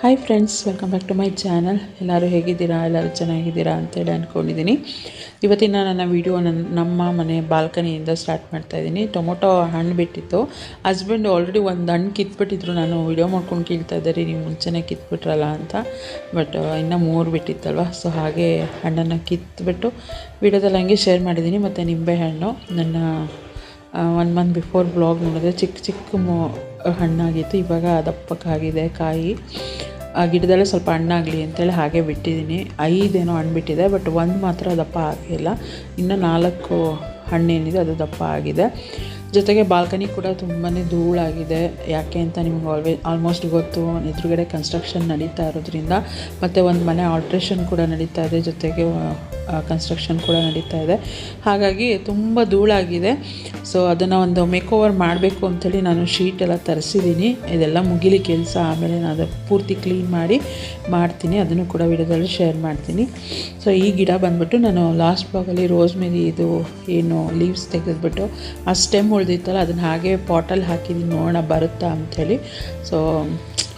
Hi friends welcome back to my channel ಎಲ್ಲರೂ ಹೇಗಿದ್ದೀರಾ? ಎಲ್ಲರೂ ಚೆನ್ನಾಗಿದ್ದೀರಾ ಅಂತೇಳಿ ಅಂದ್ಕೊಂಡಿದ್ದೀನಿ ಇವತ್ತಿನ ನನ್ನ ವಿಡಿಯೋ ನನ್ನ ನಮ್ಮ ಮನೆ ಬಾಲ್ಕನಿಯಿಂದ ಸ್ಟಾರ್ಟ್ ಮಾಡ್ತಾ ಇದ್ದೀನಿ. ಟೊಮೊಟೊ ಹಣ್ಣು ಬಿಟ್ಟಿತ್ತು. ಹಸ್ಬೆಂಡ್ ಆಲ್ರೆಡಿ ಒಂದು ಹಣ್ಣು ಕಿತ್ಬಿಟ್ಟಿದ್ರು. ನಾನು ವೀಡಿಯೋ ಮಾಡ್ಕೊಂಡು ಕೇಳ್ತಾ ಇದ್ದಾರೆ ನೀವು ಮುಂಚೆನೇ ಕಿತ್ಬಿಟ್ರಲ್ಲ ಅಂತ. ಬಟ್ ಇನ್ನೂ ಮೂರು ಬಿಟ್ಟಿತ್ತಲ್ವ? ಸೊ ಹಾಗೆ ಹಣ್ಣನ್ನು ಕಿತ್ಬಿಟ್ಟು ವಿಡಿಯೋದಲ್ಲಿ ಹಂಗೆ ಶೇರ್ ಮಾಡಿದ್ದೀನಿ. ಮತ್ತು ನಿಂಬೆಹಣ್ಣು ನನ್ನ ಒನ್ ಮಂತ್ ಬಿಫೋರ್ ಬ್ಲಾಗ್ ನೋಡಿದ್ರೆ ಚಿಕ್ಕ ಚಿಕ್ಕ ಮೊ ಹಣ್ಣಾಗಿತ್ತು. ಇವಾಗ ದಪ್ಪಕ್ಕಾಗಿದೆ ಕಾಯಿ. ಆ ಗಿಡದಲ್ಲೇ ಸ್ವಲ್ಪ ಹಣ್ಣಾಗಲಿ ಅಂತೇಳಿ ಹಾಗೆ ಬಿಟ್ಟಿದ್ದೀನಿ. ಐದೇನೋ ಹಣ್ಣು ಬಿಟ್ಟಿದೆ, ಬಟ್ ಒಂದು ಮಾತ್ರ ದಪ್ಪ ಆಗಿಲ್ಲ ಇನ್ನು ನಾಲ್ಕು ಹಣ್ಣೇನಿದೆ, ಅದು ದಪ್ಪ ಆಗಿದೆ. ಜೊತೆಗೆ ಬಾಲ್ಕನಿ ಕೂಡ ತುಂಬಾ ಧೂಳಾಗಿದೆ. ಯಾಕೆ ಅಂತ ನಿಮ್ಗೆ ಆಲ್ವೇ ಆಲ್ಮೋಸ್ಟ್ ಗೊತ್ತು, ಎದುರುಗಡೆ ಕನ್ಸ್ಟ್ರಕ್ಷನ್ ನಡೀತಾ ಇರೋದ್ರಿಂದ, ಮತ್ತು ಒಂದು ಮನೆ ಆಲ್ಟ್ರೇಷನ್ ಕೂಡ ನಡೀತಾ ಇದೆ, ಜೊತೆಗೆ ಕನ್ಸ್ಟ್ರಕ್ಷನ್ ಕೂಡ ನಡೀತಾ ಇದೆ. ಹಾಗಾಗಿ ತುಂಬ ಧೂಳಾಗಿದೆ. ಸೊ ಅದನ್ನು ಒಂದು ಮೇಕ್ ಓವರ್ ಮಾಡಬೇಕು ಅಂಥೇಳಿ ನಾನು ಶೀಟ್ ಎಲ್ಲ ತರಿಸಿದ್ದೀನಿ ಇದೆಲ್ಲ ಮುಗಿಲಿ ಕೆಲಸ ಆಮೇಲೆ ನಾನು ಅದು ಪೂರ್ತಿ ಕ್ಲೀನ್ ಮಾಡಿ ಮಾಡ್ತೀನಿ. ಅದನ್ನು ಕೂಡ ವಿಡಿಯೋದಲ್ಲಿ ಶೇರ್ ಮಾಡ್ತೀನಿ. ಸೊ ಈ ಗಿಡ ಬಂದ್ಬಿಟ್ಟು ನಾನು ಲಾಸ್ಟ್ ಬ್ಲಾಗಲ್ಲಿ ರೋಸ್ ಮೇರಿ ಇದು, ಏನು ಲೀವ್ಸ್ ತೆಗೆದ್ಬಿಟ್ಟು ಆ ಸ್ಟೆಮ್ ಉಳಿದಿತ್ತಲ್ಲ ಅದನ್ನು ಹಾಗೆ ಪಾಟಲ್ಲಿ ಹಾಕಿದ್ದೀನಿ ನೋಡೋಣ ಬರುತ್ತಾ ಅಂಥೇಳಿ. ಸೊ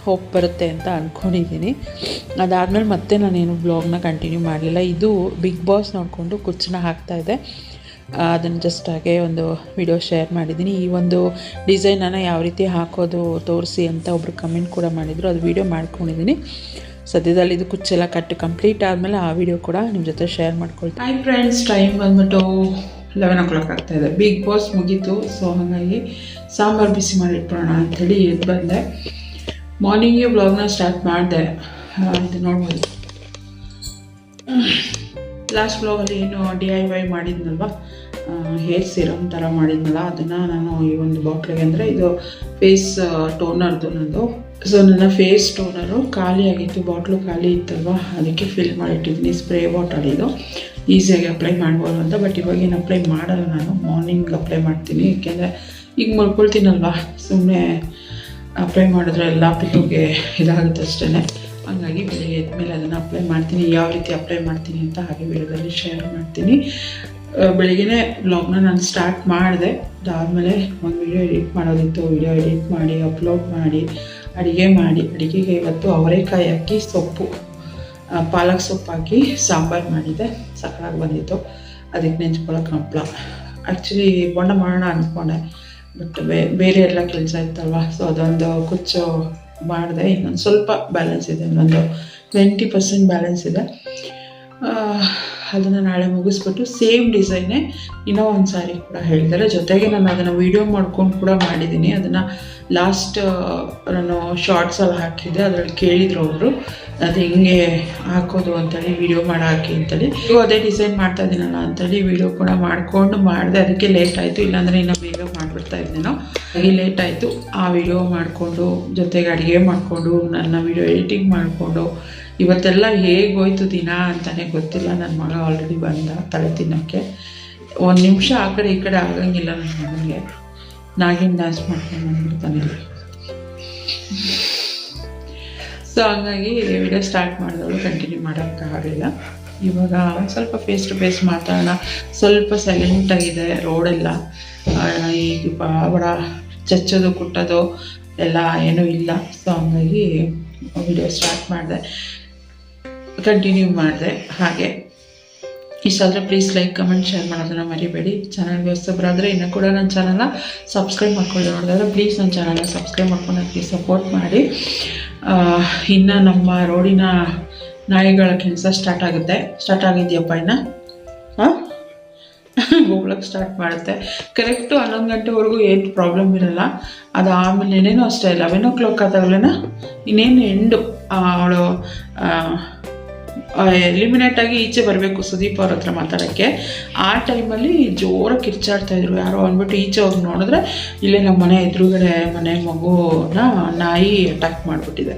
ಹೋಗಿ ಬರುತ್ತೆ ಅಂತ ಅಂದ್ಕೊಂಡಿದ್ದೀನಿ ಅದಾದಮೇಲೆ ಮತ್ತೆ ನಾನೇನು ಬ್ಲಾಗ್ನ ಕಂಟಿನ್ಯೂ ಮಾಡಲಿಲ್ಲ. ಇದು ಬಿಗ್ ಬಾಸ್ ನೋಡಿಕೊಂಡು ಕುಚ್ಚನ ಇದೆ. ಅದನ್ನು ಜಸ್ಟ್ ಹಾಗೆ ಒಂದು ವಿಡಿಯೋ ಶೇರ್ ಮಾಡಿದ್ದೀನಿ ಈ ಒಂದು ಡಿಸೈನನ್ನು ಯಾವ ರೀತಿ ಹಾಕೋದು, ತೋರಿಸಿ ಅಂತ ಒಬ್ರು ಕಮೆಂಟ್ ಕೂಡ ಮಾಡಿದರು. ಅದು ವಿಡಿಯೋ ಮಾಡ್ಕೊಂಡಿದ್ದೀನಿ ಸದ್ಯದಲ್ಲಿ ಇದು ಕುಚ್ಚೆಲ್ಲ ಕಟ್ಟು ಕಂಪ್ಲೀಟ್ ಆದಮೇಲೆ ಆ ವಿಡಿಯೋ ಕೂಡ ನಿಮ್ಮ ಜೊತೆ ಶೇರ್ ಮಾಡ್ಕೊಳ್ತೀನಿ. ಹಾಯ್ ಫ್ರೆಂಡ್ಸ್ ಟೈಮ್ ಬಂದ್ಬಿಟ್ಟು. ಲೆವೆನ್ ಓ ಕ್ಲಾಕ್ ಆಗ್ತಾಯಿದೆ ಬಿಗ್ ಬಾಸ್ ಮುಗೀತು. ಸೊ ಹಾಗಾಗಿ ಸಾಂಬಾರು ಬಿಸಿ ಮಾಡಿಟ್ಬಿಡೋಣ ಅಂಥೇಳಿ ಎದ್ದು ಬಂದೆ. ಮಾರ್ನಿಂಗೇ ಬ್ಲಾಗ್ನ ಸ್ಟಾರ್ಟ್ ಮಾಡಿದೆ. ಇದು ನೋಡ್ಬೋದು ಲಾಸ್ಟ್ ಬ್ಲಾಗಲ್ಲಿ ಏನು ಡಿ ಐ ವೈ ಮಾಡಿದ್ನಲ್ವ? ಹೇರ್ ಸಿರಮ್ ಥರ ಮಾಡಿದ್ನಲ್ಲ, ಅದನ್ನು ನಾನು ಈ ಒಂದು ಬಾಟ್ಲಿಗೆ ಅಂದರೆ ಇದು ಫೇಸ್ ಟೋನರ್ದು ನಂದು. ಸೊ ನನ್ನ ಫೇಸ್ ಟೋನರು ಖಾಲಿ ಆಗಿತ್ತು ಬಾಟ್ಲು ಖಾಲಿ ಇತ್ತಲ್ವ? ಅದಕ್ಕೆ ಫಿಲ್ ಮಾಡಿಟ್ಟಿದ್ದೀನಿ ಸ್ಪ್ರೇ ಬಾಟಲ್ ಇದು. ಈಸಿಯಾಗಿ ಅಪ್ಲೈ ಮಾಡ್ಬೋದು ಅಂತ ಬಟ್ ಇವಾಗ ಏನು ಅಪ್ಲೈ ಮಾಡಲ್ಲ ನಾನು. ಮಾರ್ನಿಂಗ್ ಅಪ್ಲೈ ಮಾಡ್ತೀನಿ ಏಕೆಂದರೆ ಈಗ ಮಲ್ಕೊಳ್ತೀನಲ್ವ? ಸುಮ್ಮನೆ ಅಪ್ಲೈ ಮಾಡಿದ್ರೆ ಎಲ್ಲ ಪಿಲ್ಲುಗೆ ಇದಾಗುತ್ತೆ ಅಷ್ಟೇ ಹಂಗಾಗಿ ಬೆಳಿಗ್ಗೆ ಎದ್ಮೇಲೆ ಅದನ್ನು ಅಪ್ಲೈ ಮಾಡ್ತೀನಿ, ಯಾವ ರೀತಿ ಅಪ್ಲೈ ಮಾಡ್ತೀನಿ ಅಂತ ಹಾಗೆ ವಿಡಿಯೋದಲ್ಲಿ ಶೇರ್ ಮಾಡ್ತೀನಿ. ಬೆಳಿಗ್ಗೆ ಬ್ಲಾಗ್ನ ನಾನು ಸ್ಟಾರ್ಟ್ ಮಾಡಿದೆ. ಅದಾದಮೇಲೆ ಒಂದು ವಿಡಿಯೋ ಎಡಿಟ್ ಮಾಡೋದಿತ್ತು ವಿಡಿಯೋ ಎಡಿಟ್ ಮಾಡಿ ಅಪ್ಲೋಡ್ ಮಾಡಿ, ಅಡುಗೆ ಮಾಡಿ. ಅಡುಗೆಗೆ ಇವತ್ತು ಅವರೆಕಾಯಿ ಹಾಕಿ ಸೊಪ್ಪು. ಪಾಲಕ್ ಸೊಪ್ಪು ಹಾಕಿ ಸಾಂಬಾರು ಮಾಡಿದೆ ಸಕ್ಕಳಾಗಿ ಬಂದಿತ್ತು. ಅದಕ್ಕೆ ನೆಂಚ್ಕೊಳ್ಳೋಕೆ ಹಪ್ಪಳ ಆ್ಯಕ್ಚುಲಿ ಬೊಂಡ ಮಾಡೋಣ ಅಂದ್ಕೊಂಡೆ ಬಟ್ ಬೇರೆ ಎಲ್ಲ ಕೆಲಸ ಇತ್ತಲ್ವ ಸೊ ಅದೊಂದು ಕುಚ್ಚು ಮಾಡಿದೆ. ಇನ್ನೊಂದು ಸ್ವಲ್ಪ ಬ್ಯಾಲೆನ್ಸ್ ಇದೆ, ಇನ್ನೊಂದು ಟ್ವೆಂಟಿ ಪರ್ಸೆಂಟ್ ಬ್ಯಾಲೆನ್ಸ್ ಇದೆ. ಅದನ್ನು ನಾಳೆ ಮುಗಿಸ್ಬಿಟ್ಟು ಸೇಮ್ ಡಿಸೈನೇ ಇನ್ನೂ ಒಂದು ಸಾರಿ ಕೂಡ ಹೇಳಿದ್ದಾರೆ ಜೊತೆಗೆ ನಾನು ಅದನ್ನು ವೀಡಿಯೋ ಮಾಡ್ಕೊಂಡು ಕೂಡ ಮಾಡಿದ್ದೀನಿ. ಅದನ್ನು ಲಾಸ್ಟ್ ನಾನು ಶಾರ್ಟ್ಸಲ್ಲಿ ಹಾಕಿದ್ದೆ. ಅದರಲ್ಲಿ ಕೇಳಿದ್ರು ಅವರು, ಅದು ಹೆಂಗೆ ಹಾಕೋದು ಅಂತೇಳಿ ವೀಡಿಯೋ ಮಾಡಿ ಹಾಕಿ ಅಂತೇಳಿ. ಇವಾಗ ಅದೇ ಡಿಸೈನ್ ಮಾಡ್ತಾ ಇದ್ದೀನಲ್ಲ ಅಂತೇಳಿ ವೀಡಿಯೋ ಕೂಡ ಮಾಡಿಕೊಂಡು ಮಾಡಿದೆ. ಅದಕ್ಕೆ ಲೇಟ್ ಆಯಿತು. ಇಲ್ಲಾಂದರೆ ಇನ್ನು ಬೇಗ ಮಾಡಿಬಿಡ್ತಾ ಇದ್ದೀನೋ. ಹಾಗೆ ಲೇಟ್ ಆಯಿತು. ಆ ವಿಡಿಯೋ ಮಾಡಿಕೊಂಡು ಜೊತೆಗೆ ಅಡುಗೆ ಮಾಡಿಕೊಂಡು ನನ್ನ ವಿಡಿಯೋ ಎಡಿಟಿಂಗ್ ಮಾಡಿಕೊಂಡು ಇವತ್ತೆಲ್ಲ ಹೇಗೆ ಹೋಯ್ತು ದಿನ ಅಂತಲೇ ಗೊತ್ತಿಲ್ಲ. ನನ್ನ ಮಗ ಆಲ್ರೆಡಿ ಬಂದ ತಲೆ ತಿನ್ನೋಕ್ಕೆ. ಒಂದು ನಿಮಿಷ ಆ ಕಡೆ ಈ ಕಡೆ ಆಗಂಗಿಲ್ಲ ನನ್ನ ಮಗನಿಗೆ. ನಾಗಿನ ಡ್ಯಾನ್ಸ್ ಮಾಡ್ಕೊಂಡು ಬಂದ್ಬಿಡ್ತಾನೆ ಸೊ ಹಂಗಾಗಿ ವಿಡಿಯೋ ಸ್ಟಾರ್ಟ್ ಮಾಡಿದವಳು ಕಂಟಿನ್ಯೂ ಮಾಡೋಕ್ಕಾಗಲಿಲ್ಲ ಇವಾಗ ಸ್ವಲ್ಪ ಫೇಸ್ ಟು ಫೇಸ್ ಮಾತಾಡೋಣ. ಸ್ವಲ್ಪ ಸೈಲೆಂಟಾಗಿದೆ ರೋಡೆಲ್ಲ ಈಗ ಬಡ ಚಚ್ಚೋದು, ಕುಟ್ಟೋದು ಎಲ್ಲ ಏನೂ ಇಲ್ಲ. ಸೊ ಹಂಗಾಗಿ ವಿಡಿಯೋ ಸ್ಟಾರ್ಟ್ ಮಾಡಿದೆ. ಕಂಟಿನ್ಯೂ ಮಾಡಿದೆ. ಹಾಗೆ. ಇಷ್ಟಾದರೆ ಪ್ಲೀಸ್ ಲೈಕ್ ಕಮೆಂಟ್ ಶೇರ್ ಮಾಡೋದನ್ನು ಮರಿಬೇಡಿ. ಚಾನಲ್ಗೆ ಹೊಸಬ್ರಾದರೆ ಇನ್ನೂ ಕೂಡ ನನ್ನ ಚಾನಲ್ನ ಸಬ್ಸ್ಕ್ರೈಬ್ ಮಾಡ್ಕೊಳ್ಳಿ ನೋಡಿದ್ರೆ ಪ್ಲೀಸ್ ನನ್ನ ಚಾನಲ್ನ ಸಬ್ಸ್ಕ್ರೈಬ್ ಮಾಡ್ಕೊಂಡು ಅದಕ್ಕೆ ಸಪೋರ್ಟ್ ಮಾಡಿ. ಇನ್ನು ನಮ್ಮ ರೋಡಿನ ನಾಯಿಗಳ ಕೆಲಸ ಸ್ಟಾರ್ಟ್ ಆಗುತ್ತೆ. ಸ್ಟಾರ್ಟ್ ಆಗಿದೆಯಪ್ಪ ಇನ್ನು? ಹೋಗ್ಲಕ್ಕೆ ಸ್ಟಾರ್ಟ್ ಮಾಡುತ್ತೆ. ಕರೆಕ್ಟು ಹನ್ನೊಂದು ಗಂಟೆವರೆಗೂ ಏನು ಪ್ರಾಬ್ಲಮ್ ಇರಲ್ಲ. ಅದು ಆಮೇಲೆ ಏನೇನು ಅಷ್ಟೇ. ಲೆವೆನ್ ಓ ಕ್ಲಾಕ್ ಆದಾಗಲೇ ಇನ್ನೇನು ಎಂಡು ಅವಳು ಎಲಿಮಿನೇಟ್ ಆಗಿ ಈಚೆ ಬರಬೇಕು ಸುದೀಪ್ ಅವ್ರ ಹತ್ರ ಮಾತಾಡೋಕ್ಕೆ. ಆ ಟೈಮಲ್ಲಿ ಜೋರಾಗಿ ಕಿರ್ಚಾಡ್ತಾಯಿದ್ರು ಯಾರೋ ಅಂದ್ಬಿಟ್ಟು ಈಚೆ ಹೋಗಿ ನೋಡಿದ್ರೆ ಇಲ್ಲೇ ನಮ್ಮ ಮನೆ ಎದುರುಗಡೆ ಮನೆ ಮಗುನ ನಾಯಿ ಅಟ್ಯಾಕ್ ಮಾಡಿಬಿಟ್ಟಿದೆ.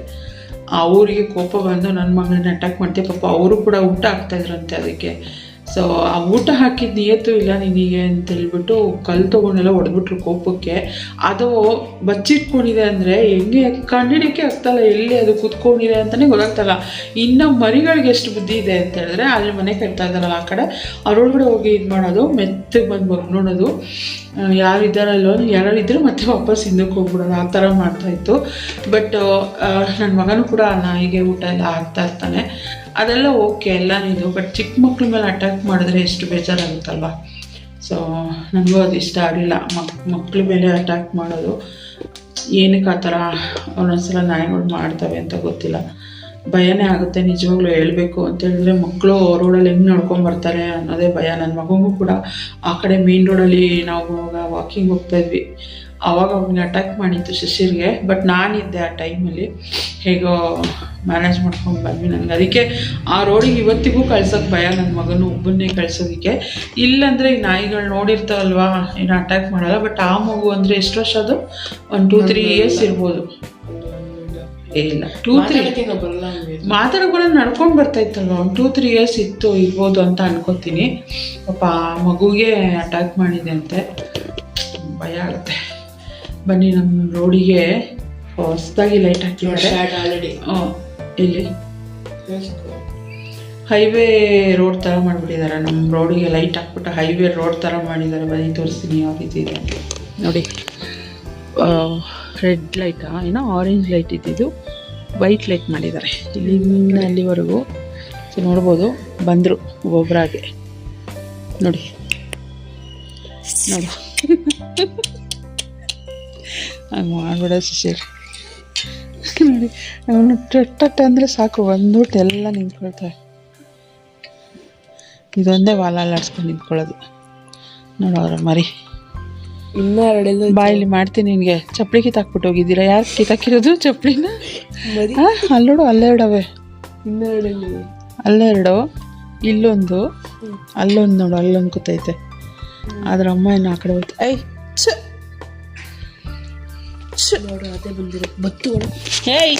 ಅವರಿಗೆ ಕೋಪ ಬಂದು ನನ್ನ ಮಗಳನ್ನ ಅಟ್ಯಾಕ್ ಮಾಡ್ತೀವಿ ಪಾಪ ಅವರು ಕೂಡ ಊಟ ಆಗ್ತಾಯಿದ್ರಂತೆ ಅದಕ್ಕೆ. ಸೊ ಆ ಊಟ ಹಾಕಿದ್ದು ನಿಯತ್ತು ಇಲ್ಲ ನಿನಗೆ ಅಂತ ಹೇಳ್ಬಿಟ್ಟು ಕಲ್ಲು ತೊಗೊಂಡೆಲ್ಲ ಹೊಡೆದ್ಬಿಟ್ರು ಕೋಪಕ್ಕೆ. ಅದು ಬಚ್ಚಿಟ್ಕೊಂಡಿದೆ ಅಂದರೆ ಹೆಂಗೆ ಕಂಡಿಡಿಯೋಕ್ಕೆ ಆಗ್ತಲ್ಲ ಎಲ್ಲಿ ಅದು ಕುತ್ಕೊಂಡಿದೆ ಅಂತಲೇ ಗೊತ್ತಾಗ್ತಲ್ಲ. ಇನ್ನು ಮರಿಗಳಿಗೆ ಎಷ್ಟು ಬುದ್ಧಿ ಇದೆ ಅಂತ ಹೇಳಿದ್ರೆ ಅದ್ರ ಮನೆ ಕಟ್ತಾ ಇದ್ದಾರಲ್ಲ ಆ ಕಡೆ. ಅವ್ರೊಳಗಡೆ ಹೋಗಿ ಇದು ಮಾಡೋದು ಮೆತ್ತಗೆ ಬಂದು ನೋಡೋದು ಯಾರು ಇದ್ದಾರಲ್ಲೋ ಯಾರು ಇದ್ದರೆ ಮತ್ತೆ ವಾಪಸ್ ಹಿಂದಕ್ಕೆ ಹೋಗ್ಬಿಡೋದು ಆ ಥರ ಮಾಡ್ತಾಯಿತ್ತು ಬಟ್ ನನ್ನ ಮಗನೂ ಕೂಡ ನಾಯಿಗೆ ಊಟ ಎಲ್ಲ ಹಾಕ್ತಾ ಇರ್ತಾನೆ. ಅದೆಲ್ಲ ಓಕೆ ಎಲ್ಲ ಇದು ಬಟ್ ಚಿಕ್ಕ ಮಕ್ಳ ಮೇಲೆ ಅಟ್ಯಾಕ್ ಮಾಡಿದ್ರೆ ಎಷ್ಟು ಬೇಜಾರಾಗುತ್ತಲ್ವ? ಸೊ ನನಗೂ ಅದು ಇಷ್ಟ ಆಗಲಿಲ್ಲ. ಮಕ್ ಮೇಲೆ ಅಟ್ಯಾಕ್ ಮಾಡೋದು. ಏನಕ್ಕೆ ಆ ಥರ ಒಂದೊಂದ್ಸಲ ನಾಯಿಗಳು ಮಾಡ್ತವೆ ಅಂತ ಗೊತ್ತಿಲ್ಲ. ಭಯನೇ ಆಗುತ್ತೆ ನಿಜವಾಗ್ಲೂ ಹೇಳಬೇಕು ಅಂತ ಹೇಳಿದ್ರೆ ಮಕ್ಕಳು ರೋಡಲ್ಲಿ ಹೆಂಗೆ ನಡ್ಕೊಂಡ್ ಬರ್ತಾರೆ ಅನ್ನೋದೇ ಭಯ. ನನ್ನ ಮಗನಿಗೂ ಕೂಡ ಆ ಕಡೆ ಮೇನ್ ರೋಡಲ್ಲಿ ನಾವು ವಾಕಿಂಗ್ ಹೋಗ್ತಾ ಇದ್ವಿ. ಆವಾಗ ಅವ್ನಿಗೆ ಅಟ್ಯಾಕ್ ಮಾಡಿತ್ತು ಶಿಶಿರ್ಗೆ ಬಟ್ ನಾನಿದ್ದೆ ಆ ಟೈಮಲ್ಲಿ ಹೇಗೋ ಮ್ಯಾನೇಜ್ ಮಾಡ್ಕೊಂಡು ಬಂದ್ವಿ ನನಗೆ ಅದಕ್ಕೆ ಆ ರೋಡಿಗೆ ಇವತ್ತಿಗೂ ಕಳ್ಸೋಕೆ ಭಯ ನನ್ನ ಮಗನು ಒಬ್ಬನ್ನೇ ಕಳ್ಸೋದಕ್ಕೆ. ಇಲ್ಲಾಂದರೆ ಈ ನಾಯಿಗಳು ನೋಡಿರ್ತಾವಲ್ವಾ ಏನು ಅಟ್ಯಾಕ್ ಮಾಡಲ್ಲ ಬಟ್ ಆ ಮಗು ಅಂದರೆ ಎಷ್ಟು ವರ್ಷ ಅದು? ಒಂದು ಟೂ ತ್ರೀ ಇಯರ್ಸ್ ಇರ್ಬೋದು. ಏ, ಇಲ್ಲ ಟೂ ತ್ರೀ ಮಾತಾಡೋಕೆ ಮಾತಾಡೋಕೂಡ ನಡ್ಕೊಂಡು ಬರ್ತಾ ಇತ್ತಲ್ವ ಒಂದು ಟೂ ತ್ರೀ ಇಯರ್ಸ್ ಇತ್ತು ಇರ್ಬೋದು ಅಂತ ಅನ್ಕೋತೀನಿ. ಪಾಪ ಆ ಮಗುಗೆ ಅಟ್ಯಾಕ್ ಮಾಡಿದೆ ಅಂತೆ. ಭಯ ಆಗುತ್ತೆ. ಬನ್ನಿ ನಮ್ಮ ರೋಡಿಗೆ ಹೊಸದಾಗಿ ಲೈಟ್ ಹಾಕಿದ್ದಾರೆ. ಇಲ್ಲಿ ಹೈವೇ ರೋಡ್ ಥರ ಮಾಡಿಬಿಟ್ಟಿದ್ದಾರೆ. ನಮ್ಮ ರೋಡಿಗೆ ಲೈಟ್ ಹಾಕ್ಬಿಟ್ಟು ಹೈವೇ ರೋಡ್ ಥರ ಮಾಡಿದ್ದಾರೆ. ಬನ್ನಿ ತೋರಿಸ್ತೀನಿ ಯಾವ ರೀತಿ ಇದೆ. ನೋಡಿ. ರೆಡ್ ಲೈಟಾ, ಏನೋ ಆರೆಂಜ್ ಲೈಟ್ ಇದ್ದಿದ್ದು ವೈಟ್ ಲೈಟ್ ಮಾಡಿದ್ದಾರೆ. ಇಲ್ಲಿಂದ ಅಲ್ಲಿವರೆಗೂ ಸೊ ನೋಡ್ಬೋದು, ಬಂದರು ಒಬ್ಬೊಬ್ಬರಾಗೆ ನೋಡಿ. ನೋಡು. ಹಂಗೆ ಮಾಡ್ಬೇಡ ಶಿಶಿರ್ ನೋಡಿ, ಅವನು ಟೆಟ್ಟ ಅಂದರೆ ಸಾಕು ಒಂದು ಎಲ್ಲ ನಿಂತ್ಕೊಳ್ತಾರೆ ಇದೊಂದೇ ವಾಲ ಅಲ್ಲಾಡ್ಸ್ಕೊಂಡು ನಿಂತ್ಕೊಳ್ಳೋದು. ನೋಡು ಅವರ ಮರಿ. ಇನ್ನ ಎರಡೆಲ್ಲ ಬಾಯಲ್ಲಿ ಮಾಡ್ತೀನಿ ನಿನಗೆ. ಚಪ್ಪಲಿ ಕಿತ್ತಾಕ್ಬಿಟ್ಟು ಹೋಗಿದ್ದೀರಾ? ಯಾರು ಕಿತ್ತಾಕಿರೋದು ಚಪ್ಪಲಿನ? ಮರಿ. ಹಾಂ ಅಲ್ಲೋಡು ಅಲ್ಲೆರಡವೆ ಇನ್ನ ಎರಡೆಲ್ಲ ಅಲ್ಲೆರಡು ಇಲ್ಲೊಂದು. ಅಲ್ಲೊಂದು ನೋಡು ಅಲ್ಲೊಂದು ಕೂತೈತೆ. ಆದ್ರೆ ಅಮ್ಮ ಏನು ಆ ಕಡೆ ಹೋಯ್ತು ಐ ಛ. ನೋಡು ಅದೇ ಬಂದಿರೋ ಬತ್ತು ಹೇಯ್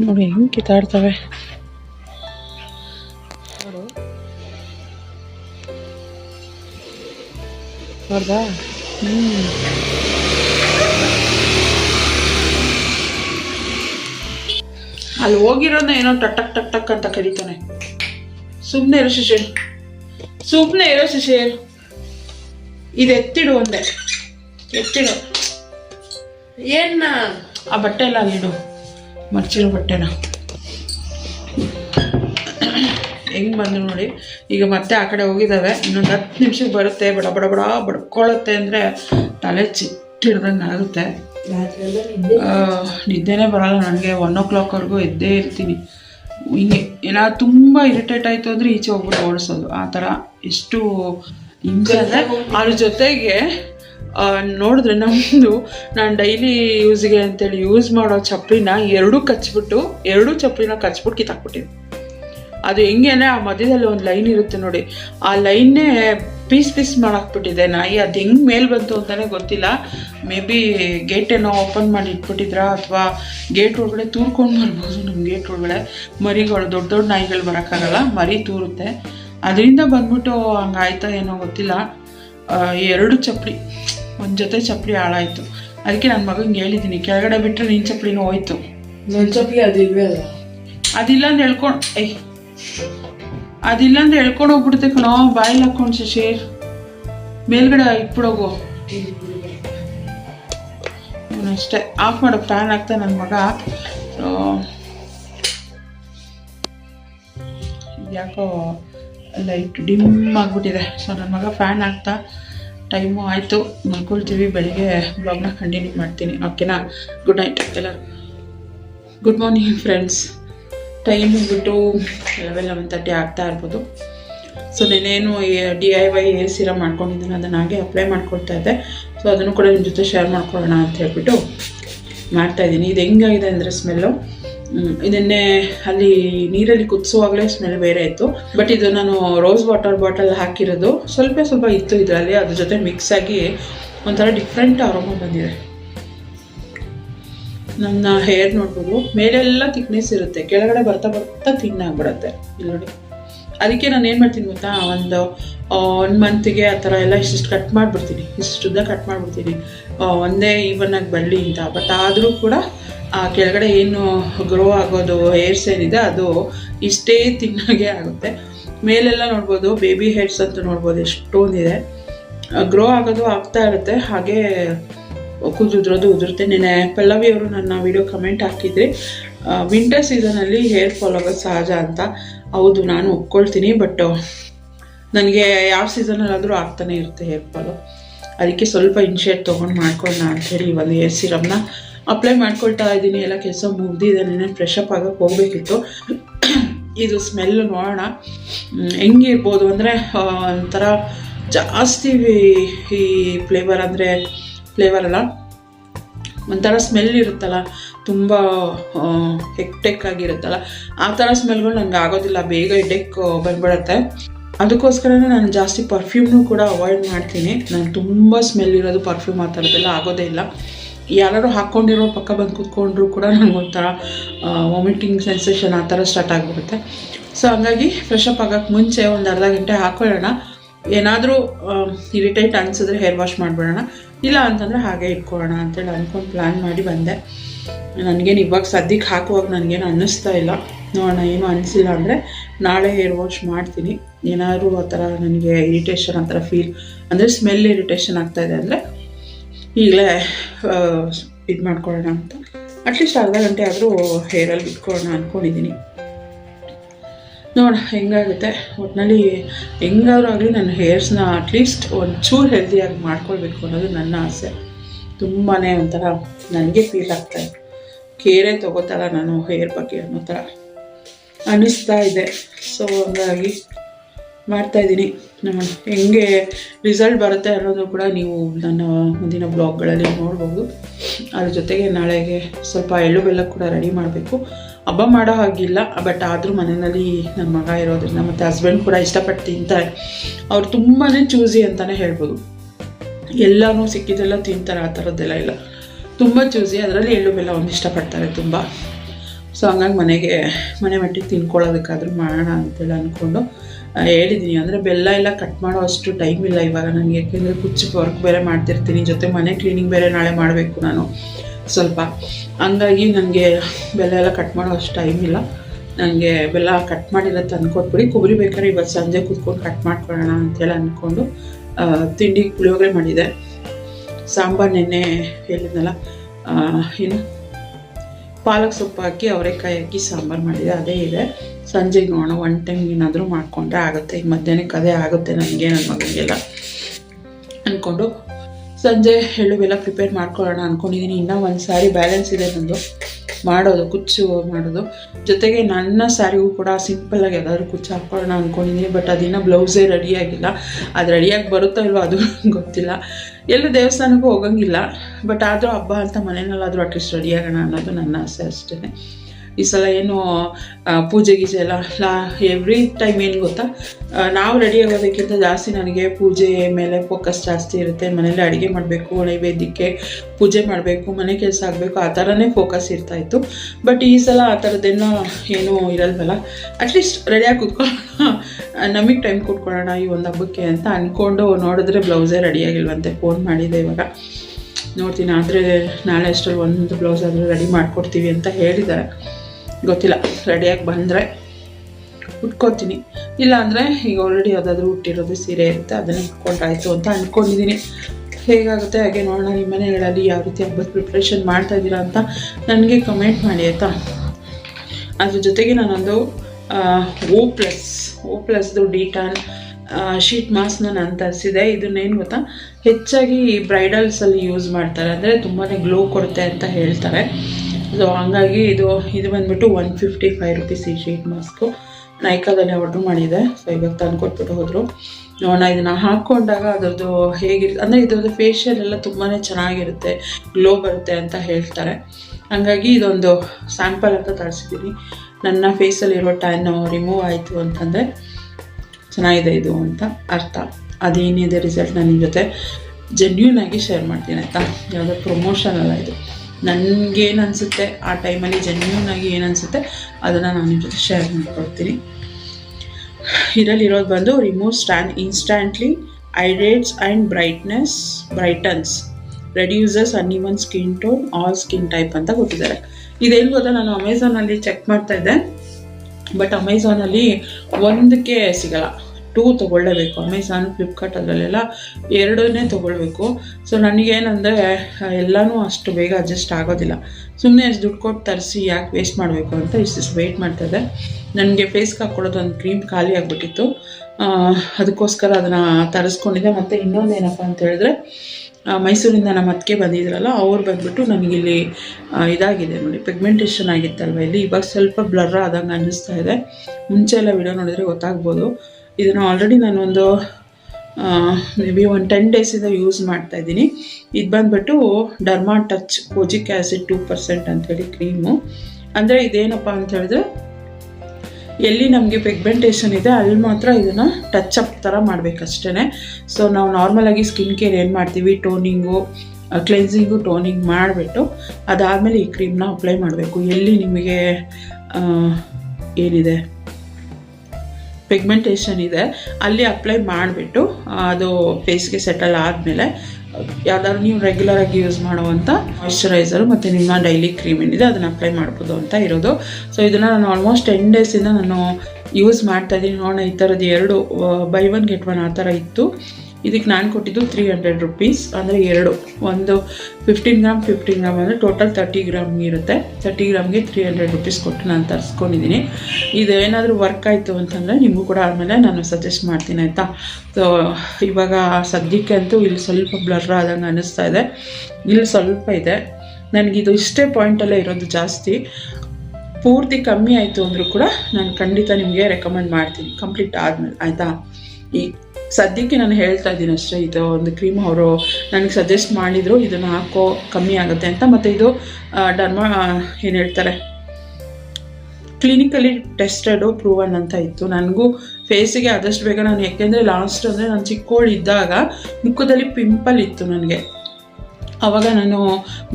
ನೋಡಿ ಹೆಂಗ್ ಕಿತ್ತಾಡ್ತವೆ. ನೋಡು. ನೋಡ್ದಾ? ಹ್ಮ್. ಅಲ್ಲಿ ಹೋಗಿರೋದನ್ನ ಏನೋ ಟಕ್ ಟಕ್ ಟಕ್ ಟಕ್ ಅಂತ ಕರೀತಾನೆ. ಸುಮ್ಮನೆ ಇರೋ ಶಿಶೇರ್. ಸುಮ್ಮನೆ ಇರೋ ಶಿಶೇರ್. ಇದು ಎತ್ತಿಡು ಒಂದೇ. ಎತ್ತಿಡು. ಏನ ಆ ಬಟ್ಟೆ ಎಲ್ಲ ಅಲ್ಲಿಡು. ಮರ್ಚಿರೋ ಬಟ್ಟೆನ. ಹೆಂಗೆ ಬಂದು ನೋಡಿ, ಈಗ ಮತ್ತೆ ಆ ಕಡೆ ಹೋಗಿದ್ದಾವೆ ಇನ್ನೊಂದು ಹತ್ತು ನಿಮಿಷಕ್ಕೆ ಬರುತ್ತೆ, ಬಡ ಬಡ ಬಡ ಬಡ್ಕೊಳ್ಳುತ್ತೆ ಅಂದರೆ ತಲೆ ಚಿಟ್ಟಿಡ್ದಂಗೆ ಆಗುತ್ತೆ. ನಿದ್ದೆನೇ ಬರಲ್ಲ ನನಗೆ ಒನ್ ಓ ಕ್ಲಾಕ್ವರೆಗೂ ಎದ್ದೇ ಇರ್ತೀನಿ. ಹಿಂಗೆ ಏನಾದ್ರು ತುಂಬ ಇರಿಟೇಟ್ ಆಯಿತು ಅಂದರೆ ಈಚೆ ಹೋಗ್ಬಿಟ್ಟು ಓಡಿಸೋದು. ಆ ಥರ ಎಷ್ಟು ಹಿಂಸೆ ಅಂದರೆ ಜೊತೆಗೆ ನೋಡಿದ್ರೆ ನಮ್ಮದು ನಾನು ಡೈಲಿ ಯೂಸ್ಗೆ ಅಂತೇಳಿ ಯೂಸ್ ಮಾಡೋ ಚಪ್ಪಲಿನ ಎರಡೂ ಕಚ್ಬಿಟ್ಟು, ಎರಡೂ ಚಪ್ಪಲಿನ ಕಚ್ಬಿಟ್ಟು ಕಿತ್ತಾಕ್ಬಿಟ್ಟಿದ್ದೆ ಅದು ಹೆಂಗೆ ಆ ಮಧ್ಯದಲ್ಲಿ ಒಂದು ಲೈನ್ ಇರುತ್ತೆ ನೋಡಿ. ಆ ಲೈನ್ನೇ ಪೀಸ್ ಪೀಸ್ ಮಾಡಾಕ್ಬಿಟ್ಟಿದೆ ನಾಯಿ. ಅದು ಹೆಂಗೆ ಮೇಲೆ ಬಂತು ಅಂತಲೇ ಗೊತ್ತಿಲ್ಲ. ಮೇ ಬಿ ಗೇಟ್ ಏನೋ ಓಪನ್ ಮಾಡಿ ಇಟ್ಬಿಟ್ಟಿದ್ರಾ ಅಥವಾ ಗೇಟ್ ಒಳಗಡೆ ತೂರ್ಕೊಂಡು ಬರ್ಬೋದು ನಮ್ಮ ಗೇಟ್ ಒಳಗಡೆ. ಮರಿಗಳು, ದೊಡ್ಡ ದೊಡ್ಡ ನಾಯಿಗಳು ಬರೋಕ್ಕಾಗಲ್ಲ, ಮರಿ ತೂರುತ್ತೆ. ಅದರಿಂದ ಬಂದ್ಬಿಟ್ಟು ಹಂಗಾಯ್ತಾ ಏನೋ ಗೊತ್ತಿಲ್ಲ. ಎರಡು ಚಪ್ಪಲಿ. ಒಂದು ಜೊತೆ ಚಪ್ಪಲಿ ಹಾಳಾಯಿತು. ಅದಕ್ಕೆ ನನ್ನ ಮಗಂಗೆ ಹೇಳಿದ್ದೀನಿ ಕೆಳಗಡೆ ಬಿಟ್ಟರೆ ನಿನ್ನ ಚಪ್ಪಲಿನೂ ಹೋಯ್ತು. ನನ್ನ ಚಪ್ಪಲಿ ಅದು ಇಲ್ವೇ ಅಲ್ಲ? ಅದಿಲ್ಲ ಅಂದ್ರೆ ಹೇಳ್ಕೊಂಡು ಐ ಅದಿಲ್ಲ ಅಂದ್ರೆ ಹೇಳ್ಕೊಂಡು ಹೋಗ್ಬಿಡುತ್ತೆ ಕಣೋ ಬಾಯಲ್ಲಿ ಹಾಕೊಂಡು ಶಶೀರ್. ಮೇಲ್ಗಡೆ ಇಟ್ಬಿಡೋಗು ಅಷ್ಟೇ. ಆಫ್ ಮಾಡೋ ಫ್ಯಾನ್ ಆಗ್ತಾ ನನ್ನ ಮಗ. ಯಾಕೋ ಲೈಟ್ ಡಿಮ್ ಆಗಿಬಿಟ್ಟಿದೆ. ಸೊ ನನ್ನ ಮಗ ಫ್ಯಾನ್ ಆಗ್ತಾ ಟೈಮು ಆಯಿತು. ಮಲ್ಕೊಳ್ತೀವಿ. ಬೆಳಿಗ್ಗೆ ಬ್ಲಾಗ್ನ ಕಂಟಿನ್ಯೂ ಮಾಡ್ತೀನಿ. ಓಕೆನಾ? ಗುಡ್ ನೈಟ್ ಎಲ್ಲರೂ. ಗುಡ್ ಮಾರ್ನಿಂಗ್ ಫ್ರೆಂಡ್ಸ್ ಟೈಮ್ ಬಿಟ್ಟು ಲೆವೆನ್ ಲೆವೆನ್ ತರ್ಟಿ ಆಗ್ತಾ ಇರ್ಬೋದು. So ನೆನೇನು D I Y a serum ಮಾಡ್ಕೊಂಡಿದ್ದೀನಿ. ಅದನ್ನು ಹಾಗೆ ಅಪ್ಲೈ ಮಾಡ್ಕೊಳ್ತಾ ಇದ್ದೆ. ಸೊ ಅದನ್ನು ಕೂಡ ನಿಮ್ಮ ಜೊತೆ ಶೇರ್ ಮಾಡ್ಕೊಳ್ಳೋಣ ಅಂತ ಹೇಳ್ಬಿಟ್ಟು ಮಾಡ್ತಾಯಿದ್ದೀನಿ ಇದು ಹೆಂಗಾಗಿದೆ ಅಂದರೆ ಸ್ಮೆಲ್ಲು ಇದನ್ನೇ ಅಲ್ಲಿ ನೀರಲ್ಲಿ ಕುದಿಸುವಾಗಲೇ ಸ್ಮೆಲ್ ಬೇರೆ ಇತ್ತು. ಬಟ್ ಇದು ನಾನು ರೋಸ್ ವಾಟರ್ ಬಾಟಲ್ ಹಾಕಿರೋದು. ಸ್ವಲ್ಪ ಸ್ವಲ್ಪ ಇತ್ತು ಇದರಲ್ಲಿ. ಅದ್ರ ಜೊತೆ ಮಿಕ್ಸ್ ಆಗಿ ಒಂಥರ ಡಿಫ್ರೆಂಟ್ ಅರೋಮ ಬಂದಿದೆ. ನನ್ನ ಹೇರ್ ನೋಡ್ಬೋದು. ಮೇಲೆಲ್ಲ ಥಿಕ್ನೆಸ್ ಇರುತ್ತೆ. ಕೆಳಗಡೆ ಬರ್ತಾ ಬರ್ತಾ ಥಿನ್ ಆಗಿಬಿಡುತ್ತೆ. ಇಲ್ಲಿ ನೋಡಿ. ಅದಕ್ಕೆ ನಾನು ಏನು ಮಾಡ್ತೀನಿ ಗೊತ್ತಾ? ಒಂದು ಒನ್ ಮಂತಿಗೆ ಆ ಥರ ಎಲ್ಲ ಇಷ್ಟಿಷ್ಟು ಕಟ್ ಮಾಡಿಬಿಡ್ತೀನಿ. ಇಷ್ಟುದ್ದ ಕಟ್ ಮಾಡಿಬಿಡ್ತೀನಿ. ಒಂದೇ ಈವನ್ ಆಗಿ ಬರಲಿ ಅಂತ. ಬಟ್ ಆದರೂ ಕೂಡ ಕೆಳಗಡೆ ಏನು ಗ್ರೋ ಆಗೋದು ಹೇರ್ಸ್ ಏನಿದೆ ಅದು ಇಷ್ಟೇ ತಿನ್ನಾಗೆ ಆಗುತ್ತೆ. ಮೇಲೆಲ್ಲ ನೋಡ್ಬೋದು ಬೇಬಿ ಹೇರ್ಸ್ ಅಂತ ನೋಡ್ಬೋದು ಎಷ್ಟೊಂದಿದೆ. ಗ್ರೋ ಆಗೋದು ಆಗ್ತಾ ಇರುತ್ತೆ. ಹಾಗೆ ಕುದುರೋದು ಉದುರುತ್ತೆ. ನೆನೆ ಪಲ್ಲವಿ ಅವರು ನನ್ನ ವಿಡಿಯೋ ಕಮೆಂಟ್ ಹಾಕಿದ್ರಿ. ವಿಂಟರ್ ಸೀಸನಲ್ಲಿ ಹೇರ್ ಫಾಲ್ ಆಗೋದು ಸಹಜ ಅಂತ. ಹೌದು, ನಾನು ಒಪ್ಕೊಳ್ತೀನಿ ಬಟ್ ನನಗೆ ಯಾವ ಸೀಸನಲ್ಲಾದರೂ ಆಗ್ತಾನೆ ಇರುತ್ತೆ ಹೇರ್ ಫಾಲು ಅದಕ್ಕೆ ಸ್ವಲ್ಪ ಇನ್ಶೇಟ್ ತೊಗೊಂಡು ಮಾಡ್ಕೊಳ್ಳೋಣ ಅಂಥೇಳಿ ಒಂದು ಏರ್ ಸಿರಮ್ನ ಅಪ್ಲೈ ಮಾಡ್ಕೊಳ್ತಾ ಇದ್ದೀನಿ. ಎಲ್ಲ ಕೆಲಸ ಮುಗ್ದಿದೆ. ನಾನು ಫ್ರೆಶ್ ಅಪ್ ಆಗೋಕ್ಕೆ ಹೋಗಬೇಕಿತ್ತು. ಇದು ಸ್ಮೆಲ್ ನೋಡೋಣ. ಹೆಂಗಿರ್ಬೋದು ಅಂದರೆ ಒಂಥರ ಜಾಸ್ತಿ ಈ ಫ್ಲೇವರ್ ಅಂದರೆ ಫ್ಲೇವರ್ ಅಲ್ಲ. ಒಂಥರ ಸ್ಮೆಲ್ ಇರುತ್ತಲ್ಲ. ತುಂಬ ಹೆಕ್ಟೆಕ್ ಆಗಿರುತ್ತಲ್ಲ. ಆ ಥರ ಸ್ಮೆಲ್ಗಳು ನನಗೆ ಆಗೋದಿಲ್ಲ. ಬೇಗ ಹೆಡ್ಡೆಕ್ ಬಂದ್ಬಿಡುತ್ತೆ. ಅದಕ್ಕೋಸ್ಕರನೇ ನಾನು ಜಾಸ್ತಿ ಪರ್ಫ್ಯೂಮ್ನು ಕೂಡ ಅವಾಯ್ಡ್ ಮಾಡ್ತೀನಿ. ನಾನು ತುಂಬ ಸ್ಮೆಲ್ ಇರೋದು ಪರ್ಫ್ಯೂಮ್ ಆ ಥರದ್ದೆಲ್ಲ ಆಗೋದೇ ಇಲ್ಲ. ಯಾರು ಹಾಕ್ಕೊಂಡಿರೋ ಪಕ್ಕ ಬಂದು ಕೂತ್ಕೊಂಡ್ರು ಕೂಡ ನನಗೊಂಥರ ವಾಮಿಟಿಂಗ್ ಸೆನ್ಸೇಷನ್ ಆ ಥರ ಸ್ಟಾರ್ಟ್ ಆಗಿಬಿಡುತ್ತೆ. ಸೊ ಹಂಗಾಗಿ ಫ್ರೆಶ್ ಅಪ್ ಆಗೋಕ್ಕೆ ಮುಂಚೆ ಒಂದು ಅರ್ಧ ಗಂಟೆ ಹಾಕೊಳ್ಳೋಣ. ಏನಾದರೂ ಇರಿಟೇಟ್ ಅನಿಸಿದ್ರೆ ಹೇರ್ ವಾಶ್ ಮಾಡಿಬಿಡೋಣ. ಇಲ್ಲ ಅಂತಂದರೆ ಹಾಗೆ ಇಟ್ಕೊಳ್ಳೋಣ ಅಂತೇಳಿ ಅಂದ್ಕೊಂಡು ಪ್ಲ್ಯಾನ್ ಮಾಡಿ ಬಂದೆ. ನನಗೇನು ಇವಾಗ ಸದ್ಯಕ್ಕೆ ಹಾಕುವಾಗ ನನಗೇನು ಅನ್ನಿಸ್ತಾ ಇಲ್ಲ. ನೋಡೋಣ ಏನು ಅನಿಸಿಲ್ಲ ಅಂದರೆ ನಾಳೆ ಹೇರ್ ವಾಶ್ ಮಾಡ್ತೀನಿ. ಏನಾದರೂ ಆ ಥರ ನನಗೆ ಇರಿಟೇಷನ್ ಆ ಥರ ಫೀಲ್ ಅಂದರೆ ಸ್ಮೆಲ್ ಇರಿಟೇಷನ್ ಆಗ್ತಾಯಿದೆ ಅಂದರೆ ಈಗಲೇ ಇದು ಮಾಡ್ಕೊಳ್ಳೋಣ ಅಂತ. ಅಟ್ಲೀಸ್ಟ್ ಅರ್ಧ ಗಂಟೆ ಆದರೂ ಹೇರಲ್ಲಿ ಬಿಟ್ಕೊಳ್ಳೋಣ ಅಂದ್ಕೊಂಡಿದ್ದೀನಿ ನೋಡ, ಹೆಂಗಾಗುತ್ತೆ? ಒಟ್ಟಿನಲ್ಲಿ ಹೆಂಗಾದ್ರೂ ಆಗಲಿ ನನ್ನ ಹೇರ್ಸ್ನ ಅಟ್ಲೀಸ್ಟ್ ಒಂಚೂರು ಹೆಲ್ದಿಯಾಗಿ ಮಾಡ್ಕೊಳ್ಬೇಕು ಅನ್ನೋದು ನನ್ನ ಆಸೆ. ತುಂಬಾ ಒಂಥರ ನನಗೆ ಫೀಲ್ ಆಗ್ತಾಯಿದೆ ಕೇರೆ ತೊಗೋತಾರ ನಾನು ಹೇರ್ ಬಗ್ಗೆ ಅನ್ನೋ ಥರ? ಅನ್ನಿಸ್ತಾ ಇದೆ. ಸೊ ಹಂಗಾಗಿ ಮಾಡ್ತಾಯಿದ್ದೀನಿ ಹೆಂಗೆ ರಿಸಲ್ಟ್ ಬರುತ್ತೆ ಅನ್ನೋದು ಕೂಡ ನೀವು ನನ್ನ ಮುಂದಿನ ಬ್ಲಾಗ್ಗಳಲ್ಲಿ ನೋಡ್ಬೋದು. ಅದ್ರ ಜೊತೆಗೆ ನಾಳೆಗೆ ಸ್ವಲ್ಪ ಎಳ್ಳು ಬೆಲ್ಲ ಕೂಡ ರೆಡಿ ಮಾಡಬೇಕು. ಹಬ್ಬ ಮಾಡೋ ಹಾಗಿಲ್ಲ ಬಟ್ ಆದರೂ ಮನೆಯಲ್ಲಿ ನನ್ನ ಮಗ ಇರೋದ್ರಿಂದ ಮತ್ತು ಹಸ್ಬೆಂಡ್ ಕೂಡ ಇಷ್ಟಪಟ್ಟು ತಿಂತಾರೆ ಅವ್ರು ತುಂಬಾ ಚೂಸಿ ಅಂತಲೇ ಹೇಳ್ಬೋದು. ಎಲ್ಲನೂ ಸಿಕ್ಕಿದ್ದೆಲ್ಲ ತಿಂತಾರೆ, ಆ ಥರದ್ದೆಲ್ಲ ಇಲ್ಲ. ತುಂಬ ಚೂಸಿ ಅದರಲ್ಲಿ ಎಳ್ಳು ಬೆಲ್ಲ ಒಂದು ಇಷ್ಟಪಡ್ತಾರೆ ತುಂಬ. ಸೊ ಹಂಗಾಗಿ ಮನೆಗೆ ಮನೆ ಮಟ್ಟಿಗೆ ತಿನ್ಕೊಳ್ಳೋದಕ್ಕಾದ್ರೂ ಮಾಡೋಣ ಅಂತೇಳಿ ಅಂದ್ಕೊಂಡು ಹೇಳಿದ್ದೀನಿ ಅಂದರೆ ಬೆಲ್ಲ ಎಲ್ಲ ಕಟ್ ಮಾಡೋ ಅಷ್ಟು ಟೈಮ್ ಇಲ್ಲ ಇವಾಗ ನನಗೆ ಯಾಕೆಂದರೆ ಕುಚ್ಚು ವರ್ಕ್ ಬೇರೆ ಮಾಡ್ತಿರ್ತೀನಿ, ಜೊತೆ ಮನೆ ಕ್ಲೀನಿಂಗ್ ಬೇರೆ ನಾಳೆ ಮಾಡಬೇಕು ನಾನು ಸ್ವಲ್ಪ. ಹಂಗಾಗಿ ನನಗೆ ಬೆಲ್ಲ ಎಲ್ಲ ಕಟ್ ಮಾಡೋ ಅಷ್ಟು ಟೈಮ್ ಇಲ್ಲ. ನನಗೆ ಬೆಲ್ಲ ಕಟ್ ಮಾಡಿರೋ ತಂದ್ಕೊಟ್ಬಿಡಿ ಕೊಬ್ಬರಿ ಬೇಕಾದ್ರೆ ಇವತ್ತು ಸಂಜೆ ಕೂತ್ಕೊಂಡು ಕಟ್ ಮಾಡ್ಕೊಳ್ಳೋಣ ಅಂತೇಳಿ ಅಂದ್ಕೊಂಡು ತಿಂಡಿ ಪುಳಿಯೋಗರೆ ಮಾಡಿದೆ. ಸಾಂಬಾರು ನೆನ್ನೆ ಹೇಳಿದ್ನಲ್ಲ ಏನು ಪಾಲಕ್ ಸೊಪ್ಪು ಹಾಕಿ, ಅವರೆಕಾಯಿ ಹಾಕಿ ಸಾಂಬಾರು ಮಾಡಿದೆ. ಅದೇ ಇದೆ. ಸಂಜೆಗೆ ನೋಡೋಣ ಒನ್ ಟೈಮ್ ಏನಾದರೂ ಮಾಡಿಕೊಂಡ್ರೆ ಆಗುತ್ತೆ. ಈಗ ಮಧ್ಯಾಹ್ನಕ್ಕೆ ಅದೇ ಆಗುತ್ತೆ ನನಗೆ ನನ್ನ ಮಗನಿಗೆಲ್ಲ ಅಂದ್ಕೊಂಡು ಸಂಜೆ ಹೇಳುವೆಲ್ಲ ಪ್ರಿಪೇರ್ ಮಾಡ್ಕೊಳ್ಳೋಣ ಅಂದ್ಕೊಂಡಿದ್ದೀನಿ ಇನ್ನೂ ಒಂದು ಸಾರಿ ಬ್ಯಾಲೆನ್ಸ್ ಇದೆ ನಂದು, ಮಾಡೋದು, ಕುಚ್ಚು ಮಾಡೋದು. ಜೊತೆಗೆ ನನ್ನ ಸ್ಯಾರಿಗೂ ಕೂಡ ಸಿಂಪಲ್ಲಾಗಿ ಎಲ್ಲರೂ ಕುಚ್ಚು ಹಾಕ್ಕೊಳ್ಳೋಣ ಅಂದ್ಕೊಂಡಿದ್ದೀನಿ ಬಟ್ ಅದಿನ್ನೂ ಬ್ಲೌಸೇ ರೆಡಿಯಾಗಿಲ್ಲ ಅದು ರೆಡಿಯಾಗಿ ಬರುತ್ತೋ ಇಲ್ವೋ ಅದು ಗೊತ್ತಿಲ್ಲ. ಎಲ್ಲೂ ದೇವಸ್ಥಾನಕ್ಕೂ ಹೋಗಂಗಿಲ್ಲ. ಬಟ್ ಆದರೂ ಹಬ್ಬ ಅಂತ ಮನೆಯಲ್ಲಾದರೂ ಅಟ್ಲೀಸ್ಟ್ ರೆಡಿ ಆಗೋಣ ಅನ್ನೋದು ನನ್ನ ಆಸೆ ಅಷ್ಟೇ ಈ ಸಲ ಏನು ಪೂಜೆ ಗೀಜೆ ಎಲ್ಲ ಲಾ ಎವ್ರಿ ಟೈಮ್ ಏನು ಗೊತ್ತಾ? ನಾವು ರೆಡಿ ಆಗೋದಕ್ಕಿಂತ ಜಾಸ್ತಿ ನನಗೆ ಪೂಜೆ ಮೇಲೆ ಫೋಕಸ್ ಜಾಸ್ತಿ ಇರುತ್ತೆ. ಮನೇಲಿ ಅಡುಗೆ ಮಾಡಬೇಕು, ನೈವೇದ್ಯಕ್ಕೆ ಪೂಜೆ ಮಾಡಬೇಕು, ಮನೆ ಕೆಲಸ ಆಗಬೇಕು, ಆ ಥರನೇ ಫೋಕಸ್ ಇರ್ತಾಯಿತ್ತು ಬಟ್ ಈ ಸಲ ಆ ಥರದ್ದೇನೋ ಏನೂ ಇರಲ್ವಲ್ಲ? ಅಟ್ಲೀಸ್ಟ್ ರೆಡಿಯಾಗಿ ಕೂತ್ಕೊಳ್ಳೋಣ. ನಮಗೆ ಟೈಮ್ ಕೊಟ್ಕೊಳ್ಳೋಣ ಈ ಒಂದು ಹಬ್ಬಕ್ಕೆ ಅಂತ ಅಂದ್ಕೊಂಡು ನೋಡಿದ್ರೆ ಬ್ಲೌಸೇ ರೆಡಿಯಾಗಿಲ್ವಂತೆ ಫೋನ್ ಮಾಡಿದೆ ಇವಾಗ. ನೋಡ್ತೀನಿ, ಆದರೆ ನಾಳೆ ಅಷ್ಟರಲ್ಲಿ ಒಂದು ಬ್ಲೌಸ್ ಆದರೂ ರೆಡಿ ಮಾಡಿಕೊಡ್ತೀವಿ ಅಂತ ಹೇಳಿದ್ದಾರೆ. ಗೊತ್ತಿಲ್ಲ. ರೆಡಿಯಾಗಿ ಬಂದರೆ ಉಟ್ಕೋತೀನಿ. ಇಲ್ಲ ಅಂದರೆ ಈಗ ಆಲ್ರೆಡಿ ಯಾವುದಾದ್ರೂ ಹುಟ್ಟಿರೋದು ಸೀರೆ ಇರುತ್ತೆ, ಅದನ್ನು ಉಟ್ಕೊಂಡಾಯಿತು ಅಂತ ಅಂದ್ಕೊಂಡಿದ್ದೀನಿ ಹೇಗಾಗುತ್ತೆ, ಹಾಗೆ ನೋಡೋಣ ನಿಮ್ಮ ಮನೆಗಳಲ್ಲಿ ಯಾವ ರೀತಿ ಹಬ್ಬದ ಪ್ರಿಪ್ರೇಷನ್ ಮಾಡ್ತಾ ಇದ್ದೀರಾ ಅಂತ ನನಗೆ ಕಮೆಂಟ್ ಮಾಡಿ, ಆಯಿತಾ? ಅದ್ರ ಜೊತೆಗೆ ನಾನೊಂದು ಓ ಪ್ಲಸ್ ಓ ಪ್ಲಸ್ದು ಡಿಟಾನ್ ಶೀಟ್ ಮಾಸ್ಕ್ನ ನಾನು ತರಿಸಿದೆ. ಇದನ್ನೇನು ಗೊತ್ತಾ? ಹೆಚ್ಚಾಗಿ ಬ್ರೈಡಲ್ಸಲ್ಲಿ ಯೂಸ್ ಮಾಡ್ತಾರೆ. ಅಂದರೆ ತುಂಬಾ ಗ್ಲೋ ಕೊಡುತ್ತೆ ಅಂತ ಹೇಳ್ತಾರೆ. ಸೊ ಹಂಗಾಗಿ ಇದು ಇದು ಬಂದ್ಬಿಟ್ಟು ಒನ್ ಫಿಫ್ಟಿ ಫೈವ್ ರುಪೀಸ್ ಈ ಶೀಟ್ ಮಾಸ್ಕು ನೈಕಾದಲ್ಲಿ ಆರ್ಡ್ರ್ ಮಾಡಿದೆ. ಸೊ ಇವಾಗ ತಂದು ಕೊಟ್ಬಿಟ್ಟು ಹೋದರು. ನೋಡೋಣ, ಇದನ್ನು ಹಾಕ್ಕೊಂಡಾಗ ಅದರದ್ದು ಹೇಗಿರುತ್ತೆ? ಅಂದರೆ ಇದ್ರದ್ದು ಫೇಶಿಯಲ್ ಎಲ್ಲ ತುಂಬಾ ಚೆನ್ನಾಗಿರುತ್ತೆ ಗ್ಲೋ ಬರುತ್ತೆ ಅಂತ ಹೇಳ್ತಾರೆ. ಹಾಗಾಗಿ ಇದೊಂದು ಸ್ಯಾಂಪಲ್ ಅಂತ ತರಿಸಿದ್ದೀನಿ ನನ್ನ ಫೇಸಲ್ಲಿರೋ ಟ್ಯಾನ್ ರಿಮೂವ್ ಆಯಿತು ಅಂತಂದರೆ ಚೆನ್ನಾಗಿದೆ ಇದು ಅಂತ ಅರ್ಥ. ಅದೇನಿದೆ ರಿಸಲ್ಟ್ ನಾನು ನಿಮ್ಮ ಜೊತೆ? ಜೆನ್ಯೂನ್ ಆಗಿ ಶೇರ್ ಮಾಡ್ತೀನಿ ಆಯಿತಾ? ಯಾವುದೋ ಪ್ರಮೋಷನ್ ಅಲ್ಲ ಇದು. ನನಗೇನು ಅನಿಸುತ್ತೆ ಆ ಟೈಮಲ್ಲಿ ಜೆನ್ಯೂನಾಗಿ ಏನು ಅನಿಸುತ್ತೆ ಅದನ್ನು ನಾನು ನಿಮ್ಮ ಜೊತೆ ಶೇರ್ ಮಾಡ್ಕೊಡ್ತೀನಿ. ಇದರಲ್ಲಿರೋದು ಬಂದು remove stand instantly hydrates and brightness brightens reduces uneven skin tone all skin type ಅಂತ ಕೊಟ್ಟಿದ್ದಾರೆ. ಇದೆಲ್ಲಿ ಗೊತ್ತಾ, ನಾನು ಅಮೆಝಾನಲ್ಲಿ ಚೆಕ್ ಮಾಡ್ತಾ ಇದ್ದೆ ಬಟ್ ಅಮೆಝಾನಲ್ಲಿ ಒಂದಕ್ಕೆ ಸಿಗಲ್ಲ. ಟೂ ತೊಗೊಳ್ಳೇಬೇಕು. ಅಮೆಝಾನ್ ಫ್ಲಿಪ್ಕಾರ್ಟ್ ಅದರಲ್ಲೆಲ್ಲ ಎರಡನ್ನೇ ತೊಗೊಳ್ಬೇಕು. ಸೊ ನನಗೇನಂದರೆ ಎಲ್ಲನೂ ಅಷ್ಟು ಬೇಗ ಅಡ್ಜಸ್ಟ್ ಆಗೋದಿಲ್ಲ. ಸುಮ್ಮನೆ ಅಷ್ಟು ದುಡ್ಡು ಕೊಟ್ಟು ತರಿಸಿ ಯಾಕೆ ವೇಸ್ಟ್ ಮಾಡಬೇಕು ಅಂತ ಇಷ್ಟು ವೆಯ್ಟ್ ಮಾಡ್ತಾಯಿದ್ದೆ ನನಗೆ ಫೇಸ್ಗೆ ಹಾಕ್ಕೊಳ್ಳೋದು ಒಂದು ಕ್ರೀಮ್ ಖಾಲಿ ಆಗಿಬಿಟ್ಟಿತ್ತು. ಅದಕ್ಕೋಸ್ಕರ ಅದನ್ನು ತರಿಸ್ಕೊಂಡಿದ್ದೆ. ಮತ್ತು ಇನ್ನೊಂದೇನಪ್ಪ ಅಂತ ಹೇಳಿದ್ರೆ ಮೈಸೂರಿಂದ ನಮ್ಮ ಅತ್ತಿಗೆ ಬಂದಿದ್ರಲ್ಲ, ಅವ್ರು ಬಂದ್ಬಿಟ್ಟು ನನಗಿಲ್ಲಿ ಇದಾಗಿದೆ ನೋಡಿ ಪಿಗ್ಮೆಂಟೇಷನ್ ಆಗಿತ್ತಲ್ವ ಇಲ್ಲಿ. ಇವಾಗ ಸ್ವಲ್ಪ ಬ್ಲರ್ ಆದಂಗೆ ಅನ್ನಿಸ್ತಾ ಇದೆ. ಮುಂಚೆ ಎಲ್ಲ ವಿಡಿಯೋ ನೋಡಿದ್ರೆ ಗೊತ್ತಾಗ್ಬೋದು. ಇದನ್ನು ಆಲ್ರೆಡಿ ನಾನೊಂದು ಮೇ ಬಿ ಒಂದು ಟೆನ್ ಡೇಸಿಂದ ಯೂಸ್ ಮಾಡ್ತಾ ಇದ್ದೀನಿ. ಇದು ಬಂದುಬಿಟ್ಟು Derma Touch kojic acid two percent ಅಂಥೇಳಿ ಕ್ರೀಮು ಅಂದರೆ ಇದೇನಪ್ಪ ಅಂತ ಹೇಳಿದ್ರೆ, ಎಲ್ಲಿ ನಮಗೆ ಪೆಗ್ಮೆಂಟೇಷನ್ ಇದೆ, ಅಲ್ಲಿ ಮಾತ್ರ ಇದನ್ನು ಟಚ್ ಅಪ್ ಥರ ಮಾಡಬೇಕಷ್ಟೇ ಸೊ ನಾವು ನಾರ್ಮಲಾಗಿ ಸ್ಕಿನ್ ಕೇರ್ ಏನು ಮಾಡ್ತೀವಿ? ಟೋನಿಂಗು ಕ್ಲೆನ್ಸಿಂಗು ಟೋನಿಂಗ್ ಮಾಡಿಬಿಟ್ಟು ಅದಾದಮೇಲೆ ಈ ಕ್ರೀಮ್ನ ಅಪ್ಲೈ ಮಾಡಬೇಕು. ಎಲ್ಲಿ ನಿಮಗೆ ಏನಿದೆ? ಪಿಗ್ಮೆಂಟೇಷನ್ ಇದೆ, ಅಲ್ಲಿ ಅಪ್ಲೈ ಮಾಡಿಬಿಟ್ಟು ಅದು ಫೇಸ್ಗೆ ಸೆಟಲ್ ಆದಮೇಲೆ, ಯಾವ್ದಾದ್ರು ನೀವು ರೆಗ್ಯುಲರ್ ಆಗಿ ಯೂಸ್ ಮಾಡುವಂಥ ಮಾಯಿಶ್ಚರೈಸರು ಮತ್ತು ನಿಮ್ಮ ಡೈಲಿ ಕ್ರೀಮ್ ಏನಿದೆ ಅದನ್ನು ಅಪ್ಲೈ ಮಾಡ್ಬೋದು ಅಂತ ಇರೋದು. ಸೊ ಇದನ್ನು ನಾನು ಆಲ್ಮೋಸ್ಟ್ ಟೆನ್ ಡೇಸಿಂದ ನಾನು ಯೂಸ್ ಮಾಡ್ತಾ ಇದ್ದೀನಿ. ನೋಡೋಣ, ಈ ಥರದ್ದು ಎರಡು ಬೈ ಒನ್ ಗೆಟ್ ಒನ್ ಆ ಥರ ಇತ್ತು. ಇದಕ್ಕೆ ನಾನು ಕೊಟ್ಟಿದ್ದು ತ್ರೀ ಹಂಡ್ರೆಡ್ ರುಪೀಸ್ ಅಂದರೆ ಎರಡು, ಒಂದು ಫಿಫ್ಟೀನ್ ಗ್ರಾಮ್ ಫಿಫ್ಟೀನ್ ಗ್ರಾಮ್ ಅಂದರೆ ಟೋಟಲ್ ತರ್ಟಿ ಗ್ರಾಮ್ ಇರುತ್ತೆ. ತರ್ಟಿ ಗ್ರಾಮ್ಗೆ ತ್ರೀ ಹಂಡ್ರೆಡ್ ರುಪೀಸ್ ಕೊಟ್ಟು ನಾನು ತರಿಸ್ಕೊಂಡಿದ್ದೀನಿ. ಇದು ಏನಾದರೂ ವರ್ಕ್ ಆಯಿತು ಅಂತಂದರೆ ನಿಮಗೂ ಕೂಡ ಆದಮೇಲೆ ನಾನು ಸಜೆಸ್ಟ್ ಮಾಡ್ತೀನಿ, ಆಯಿತಾ? ಸೊ ಇವಾಗ ಸದ್ಯಕ್ಕೆ ಅಂತೂ ಇಲ್ಲಿ ಸ್ವಲ್ಪ ಬ್ಲರ್ ಆದಂಗೆ ಅನ್ನಿಸ್ತಾ ಇದೆ. ಇಲ್ಲಿ ಸ್ವಲ್ಪ ಇದೆ. ನನಗಿದು ಇಷ್ಟೇ ಪಾಯಿಂಟಲ್ಲೇ ಇರೋದು ಜಾಸ್ತಿ. ಪೂರ್ತಿ ಕಮ್ಮಿ ಆಯಿತು ಅಂದರೂ ಕೂಡ ನಾನು ಖಂಡಿತ ನಿಮಗೆ ರೆಕಮೆಂಡ್ ಮಾಡ್ತೀನಿ. ಕಂಪ್ಲೀಟ್ ಆದಮೇಲೆ, ಆಯಿತಾ? ಈ ಸದ್ಯಕ್ಕೆ ನಾನು ಹೇಳ್ತಾ ಇದ್ದೀನಿ ಅಷ್ಟೇ, ಇದು ಒಂದು ಕ್ರೀಮ್ ಅವರು ನನಗೆ ಸಜೆಸ್ಟ್ ಮಾಡಿದರು, ಇದನ್ನು ಹಾಕೋ ಕಮ್ಮಿ ಆಗುತ್ತೆ ಅಂತ. ಮತ್ತು ಇದು ಡರ್ಮ ಏನು ಹೇಳ್ತಾರೆ? ಕ್ಲಿನಿಕಲಿ ಟೆಸ್ಟೆಡು ಪ್ರೂವನ್ ಅಂತ ಇತ್ತು. ನನಗೂ ಫೇಸಿಗೆ ಆದಷ್ಟು ಬೇಗ ನಾನು ಯಾಕೆಂದರೆ ಲಾಸ್ಟ್ ಅಂದರೆ ನಾನು ಚಿಕ್ಕವಳು ಇದ್ದಾಗ ಮುಖದಲ್ಲಿ ಪಿಂಪಲ್ ಇತ್ತು ನನಗೆ. ಆವಾಗ ನಾನು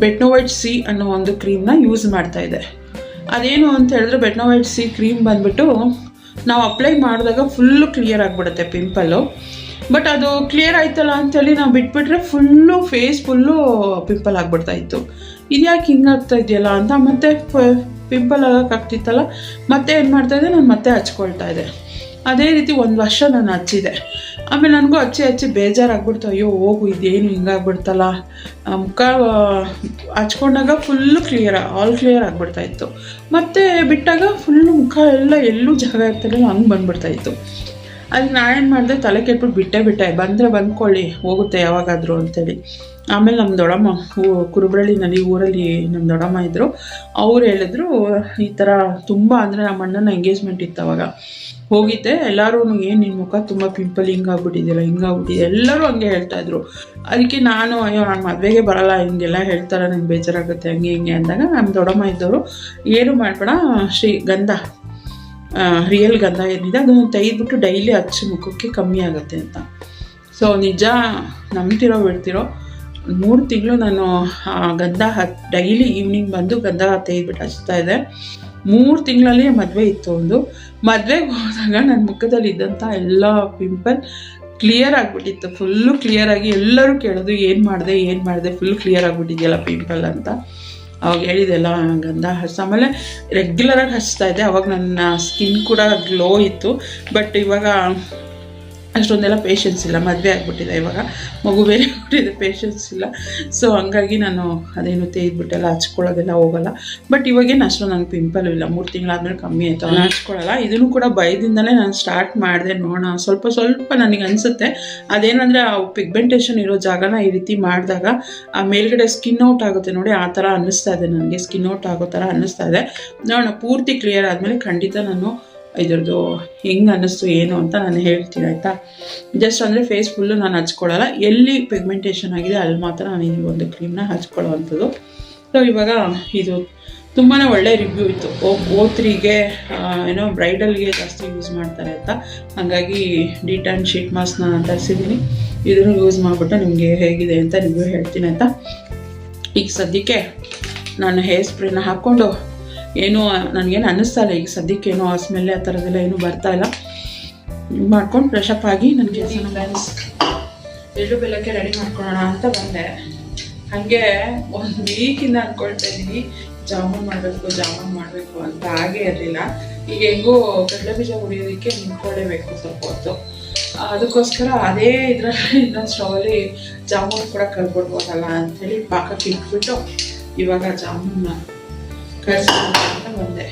ಬೆಟ್ನೋವೈಟ್ ಸಿ ಅನ್ನೋ ಒಂದು ಕ್ರೀಮ್ನ ಯೂಸ್ ಮಾಡ್ತಾಯಿದ್ದೆ ಅದೇನು ಅಂತ ಹೇಳಿದ್ರೆ ಬೆಟ್ನೋವೈಟ್ ಸಿ ಕ್ರೀಮ್ ಬಂದ್ಬಿಟ್ಟು ನಾವು ಅಪ್ಲೈ ಮಾಡಿದಾಗ ಫುಲ್ಲು ಕ್ಲಿಯರ್ ಆಗಿಬಿಡುತ್ತೆ ಪಿಂಪಲ್ಲು ಬಟ್ ಅದು ಕ್ಲಿಯರ್ ಆಯ್ತಲ್ಲ ಅಂತೇಳಿ ನಾವು ಬಿಟ್ಬಿಟ್ರೆ ಫುಲ್ಲು ಫೇಸ್ ಫುಲ್ಲು ಪಿಂಪಲ್ ಆಗಿಬಿಡ್ತಾ ಇತ್ತು. ಇದ್ಯಾಕೆ ಹಿಂಗಾಗ್ತಾ ಇದೆಯಲ್ಲ ಅಂತ ಮತ್ತೆ ಪಿಂಪಲ್ ಆಗೋಕ್ಕಾಗ್ತಿತ್ತಲ್ಲ ಮತ್ತೆ ಏನು ಮಾಡ್ತಾ ಇದ್ದೆ, ನಾನು ಮತ್ತೆ ಹಚ್ಕೊಳ್ತಾ ಇದ್ದೆ. ಅದೇ ರೀತಿ ಒಂದು ವರ್ಷ ನಾನು ಹಚ್ಚಿದೆ ಆಮೇಲೆ ನನಗೂ ಹಚ್ಚಿ ಹಚ್ಚಿ ಬೇಜಾರಾಗ್ಬಿಡ್ತು, ಅಯ್ಯೋ, ಹೋಗು, ಇದೇನು ಹಿಂಗಾಗ್ಬಿಡ್ತಲ್ಲ? ಮುಖ ಹಚ್ಕೊಂಡಾಗ ಫುಲ್ಲು ಕ್ಲಿಯರ್ ಆಲ್ ಕ್ಲಿಯರ್ ಆಗಿಬಿಡ್ತಾ ಇತ್ತು. ಮತ್ತೆ ಬಿಟ್ಟಾಗ ಫುಲ್ಲು ಮುಖ ಎಲ್ಲ, ಎಲ್ಲೂ ಜಾಗ ಇರ್ತಿರಲಿಲ್ಲ, ಹಂಗೆ ಬಂದ್ಬಿಡ್ತಾ ಇತ್ತು. ಅದಕ್ಕೆ ನಾನೇನು ಮಾಡಿದೆ, ತಲೆ ಕೆಟ್ಬಿಟ್ಟು ಬಿಟ್ಟೆ ಬಿಟ್ಟೆ, ಬಂದರೆ ಬಂದ್ಕೊಳ್ಳಿ, ಹೋಗುತ್ತೆ ಯಾವಾಗಾದರೂ ಅಂತೇಳಿ. ಆಮೇಲೆ ನಮ್ಮ ದೊಡ್ಡಮ್ಮ ಕುರುಬ್ರಳ್ಳಿನಲ್ಲಿ ಊರಲ್ಲಿ ನಮ್ಮ ದೊಡ್ಡಮ್ಮ ಇದ್ದರು ಅವ್ರು ಹೇಳಿದ್ರು, ಈ ಥರ ತುಂಬ ಅಂದರೆ ನಮ್ಮ ಅಣ್ಣನ ಎಂಗೇಜ್ಮೆಂಟ್ ಇತ್ತು ಅವಾಗ. ಹೋಗಿದ್ದೆ. ಎಲ್ಲರೂ ಏನು ನಿನ್ನ ಮುಖ ತುಂಬ ಪಿಂಪಲ್ ಹಿಂಗಾಗ್ಬಿಟ್ಟಿದೆಯಲ್ಲ ಹಿಂಗಾಗ್ಬಿಟ್ಟಿದೆ. ಎಲ್ಲರೂ ಹಂಗೆ ಹೇಳ್ತಾ ಇದ್ರು. ಅದಕ್ಕೆ ನಾನು, ಅಯ್ಯೋ, ನಾನು ಮದುವೆಗೆ ಬರಲ್ಲ, ಹಿಂಗೆಲ್ಲ ಹೇಳ್ತಾರೆ, ನಂಗೆ ಬೇಜಾರಾಗುತ್ತೆ, ಹಂಗೆ, ಹಿಂಗೆ ಅಂದಾಗ ನಮ್ಮ ದೊಡ್ಡಮ್ಮ ಇದ್ದವರು ಏನು ಮಾಡಬೇಡ, ಶ್ರೀ ಗಂಧ ರಿಯಲ್ ಗಂಧ ಏನಿದೆ, ಅದನ್ನು ತೆಗೆದ್ಬಿಟ್ಟು ಡೈಲಿ ಹಚ್ಚು ಮುಖಕ್ಕೆ ಕಮ್ಮಿ ಆಗುತ್ತೆ ಅಂತ. ಸೊ ನಿಜ ನಂಬ್ತಿರೋ, ಬಿಡ್ತಿರೋ, ಮೂರು ತಿಂಗಳು ನಾನು ಗಂಧ ಹತ್ ಡೈಲಿ ಈವ್ನಿಂಗ್ ಬಂದು ಗಂಧ ತೆಗೆದ್ಬಿಟ್ಟು ಹಚ್ತಾ ಇದ್ದೆ. ಮೂರು ತಿಂಗಳಲ್ಲಿ ಮದುವೆ ಇತ್ತು ಒಂದು ಮದುವೆಗೆ ಹೋದಾಗ ನನ್ನ ಮುಖದಲ್ಲಿ ಇದ್ದಂಥ ಎಲ್ಲ ಪಿಂಪಲ್ ಕ್ಲಿಯರ್ ಆಗಿಬಿಟ್ಟಿತ್ತು. ಫುಲ್ಲು ಕ್ಲಿಯರ್ ಆಗಿ ಎಲ್ಲರೂ ಕೇಳೋದು ಏನು ಮಾಡಿದೆ ಏನು ಮಾಡಿದೆ? ಫುಲ್ ಕ್ಲಿಯರ್ ಆಗಿಬಿಟ್ಟಿದೆಯಲ್ಲ ಪಿಂಪಲ್ ಅಂತ. ಅವಾಗ ಹೇಳಿದೆಲ್ಲ ಗಂಧ ಹಚ್ಚ ಆಮೇಲೆ ರೆಗ್ಯುಲರಾಗಿ ಹಚ್ತಾ ಇದ್ದೆ. ಅವಾಗ ನನ್ನ ಸ್ಕಿನ್ ಕೂಡ ಗ್ಲೋ ಇತ್ತು. ಬಟ್ ಇವಾಗ ಅಷ್ಟೊಂದೆಲ್ಲ ಪೇಷನ್ಸ್ ಇಲ್ಲ, ಮದುವೆ ಆಗಿಬಿಟ್ಟಿದೆ ಇವಾಗ. ಮಗು ಬೇರೆ ಬಿಟ್ಟಿದೆ ಪೇಷನ್ಸ್ ಇಲ್ಲ. ಸೊ ಹಂಗಾಗಿ ನಾನು ಅದೇನು ತೆಗೆದ್ಬಿಟ್ಟೆಲ್ಲ ಹಚ್ಕೊಳ್ಳೋದೆಲ್ಲ ಹೋಗಲ್ಲ. ಬಟ್ ಇವಾಗೇನು ಅಷ್ಟು ನನಗೆ ಪಿಂಪಲ್ ಇಲ್ಲ. ಮೂರು ತಿಂಗಳಾದ್ಮೇಲೆ ಕಮ್ಮಿ ಆಯಿತು ನಾನು ಹಚ್ಕೊಳ್ಳಲ್ಲ. ಇದನ್ನು ಕೂಡ ಭಯದಿಂದಲೇ ನಾನು ಸ್ಟಾರ್ಟ್ ಮಾಡಿದೆ ನೋಡೋಣ. ಸ್ವಲ್ಪ ಸ್ವಲ್ಪ ನನಗೆ ಅನಿಸುತ್ತೆ. ಅದೇನಂದರೆ ಆ ಪಿಗ್ಮೆಂಟೇಷನ್ ಇರೋ ಜಾಗನ ಈ ರೀತಿ ಮಾಡಿದಾಗ ಆ ಮೇಲ್ಗಡೆ ಸ್ಕಿನ್ ಔಟ್ ಆಗುತ್ತೆ ನೋಡಿ, ಆ ಥರ ಅನ್ನಿಸ್ತಾ ಇದೆ ನನಗೆ. ಸ್ಕಿನ್ ಔಟ್ ಆಗೋ ಥರ ಅನ್ನಿಸ್ತಾ ಇದೆ. ನೋಡೋಣ, ಪೂರ್ತಿ ಕ್ಲಿಯರ್ ಆದಮೇಲೆ ಖಂಡಿತ ನಾನು ಇದ್ರದ್ದು ಹೆಂಗೆ ಅನ್ನಿಸ್ತು ಏನು ಅಂತ ನಾನು ಹೇಳ್ತೀನಿ, ಆಯಿತಾ? ಜಸ್ಟ್ ಅಂದರೆ ಫೇಸ್ ಫುಲ್ಲು ನಾನು ಹಚ್ಕೊಳ್ಳಲ್ಲ ಎಲ್ಲಿ ಪಿಗ್ಮೆಂಟೇಷನ್ ಆಗಿದೆ ಅಲ್ಲಿ ಮಾತ್ರ ನಾನು ಈ ಒಂದು ಕ್ರೀಮ್ನ ಹಚ್ಕೊಳ್ಳೋವಂಥದ್ದು. ಸೊ ಇವಾಗ ಇದು ತುಂಬಾ ಒಳ್ಳೆ ರಿವ್ಯೂ ಇತ್ತು. ಓ ಓ ತ್ರೀಗೆ ಏನೋ ಬ್ರೈಡಲ್ಗೆ ಜಾಸ್ತಿ ಯೂಸ್ ಮಾಡ್ತಾರೆ ಅಂತ. ಹಾಗಾಗಿ ಡೀಟ್ ಆ್ಯಂಡ್ ಶೀಟ್ ಮಾಸ್ಕ್ನ ನಾನು ತರಿಸಿದ್ದೀನಿ. ಇದನ್ನು ಯೂಸ್ ಮಾಡಿಬಿಟ್ಟು ನಿಮಗೆ ಹೇಗಿದೆ ಅಂತ ರಿವ್ಯೂ ಹೇಳ್ತೀನಿ, ಆಯಿತಾ? ಈಗ ಸದ್ಯಕ್ಕೆ ನಾನು ಹೇರ್ ಸ್ಪ್ರೇನ ಹಾಕ್ಕೊಂಡು ಏನೂ, ನನಗೇನು ಅನ್ನಿಸ್ತಾ ಇಲ್ಲ ಈಗ ಸದ್ಯಕ್ಕೆ ಏನೋ ಆ ಸ್ಮೆಲ್ ಆ ಥರದ್ದೆಲ್ಲ ಏನೂ ಬರ್ತಾ ಇಲ್ಲ. ಮಾಡ್ಕೊಂಡು ಫ್ರೆಶಪ್ ಆಗಿ ನನಗೆ ಬ್ಯಾಲೆನ್ಸ್ ಎಳ್ಳು ಬೆಲ್ಲಕ್ಕೆ ರೆಡಿ ಮಾಡ್ಕೊಳ್ಳೋಣ ಅಂತ ಬಂದೆ. ಹಾಗೆ ಒಂದು ವೀಕಿಂದ ಅಂದ್ಕೊಳ್ತಾ ಇದ್ದೀನಿ. ಜಾಮೂನ್ ಮಾಡಬೇಕು ಜಾಮೂನ್ ಮಾಡಬೇಕು ಅಂತ ಹಾಗೆ ಇರಲಿಲ್ಲ. ಈಗ ಹೆಂಗೂ ಕಡಲೆ ಬೀಜ ಹುರಿಯೋದಕ್ಕೆ ನಿಂತ್ಕೊಳ್ಳೇಬೇಕು ಸ್ವಲ್ಪ ಹೊತ್ತು. ಅದಕ್ಕೋಸ್ಕರ ಅದೇ ಇದರಲ್ಲಿ ಇನ್ನೊಂದು ಸ್ಟವಲ್ಲಿ ಜಾಮೂನ್ ಕೂಡ ಕಲ್ಕೊಡ್ಬೋದಲ್ಲ ಅಂಥೇಳಿ ಪಾಕಕ್ಕೆ ಇಟ್ಬಿಟ್ಟು ಇವಾಗ ಜಾಮೂನ್ನ ಕಳಿಸ್ಕೊಂಡು ಅಂತ ಬಂದೆ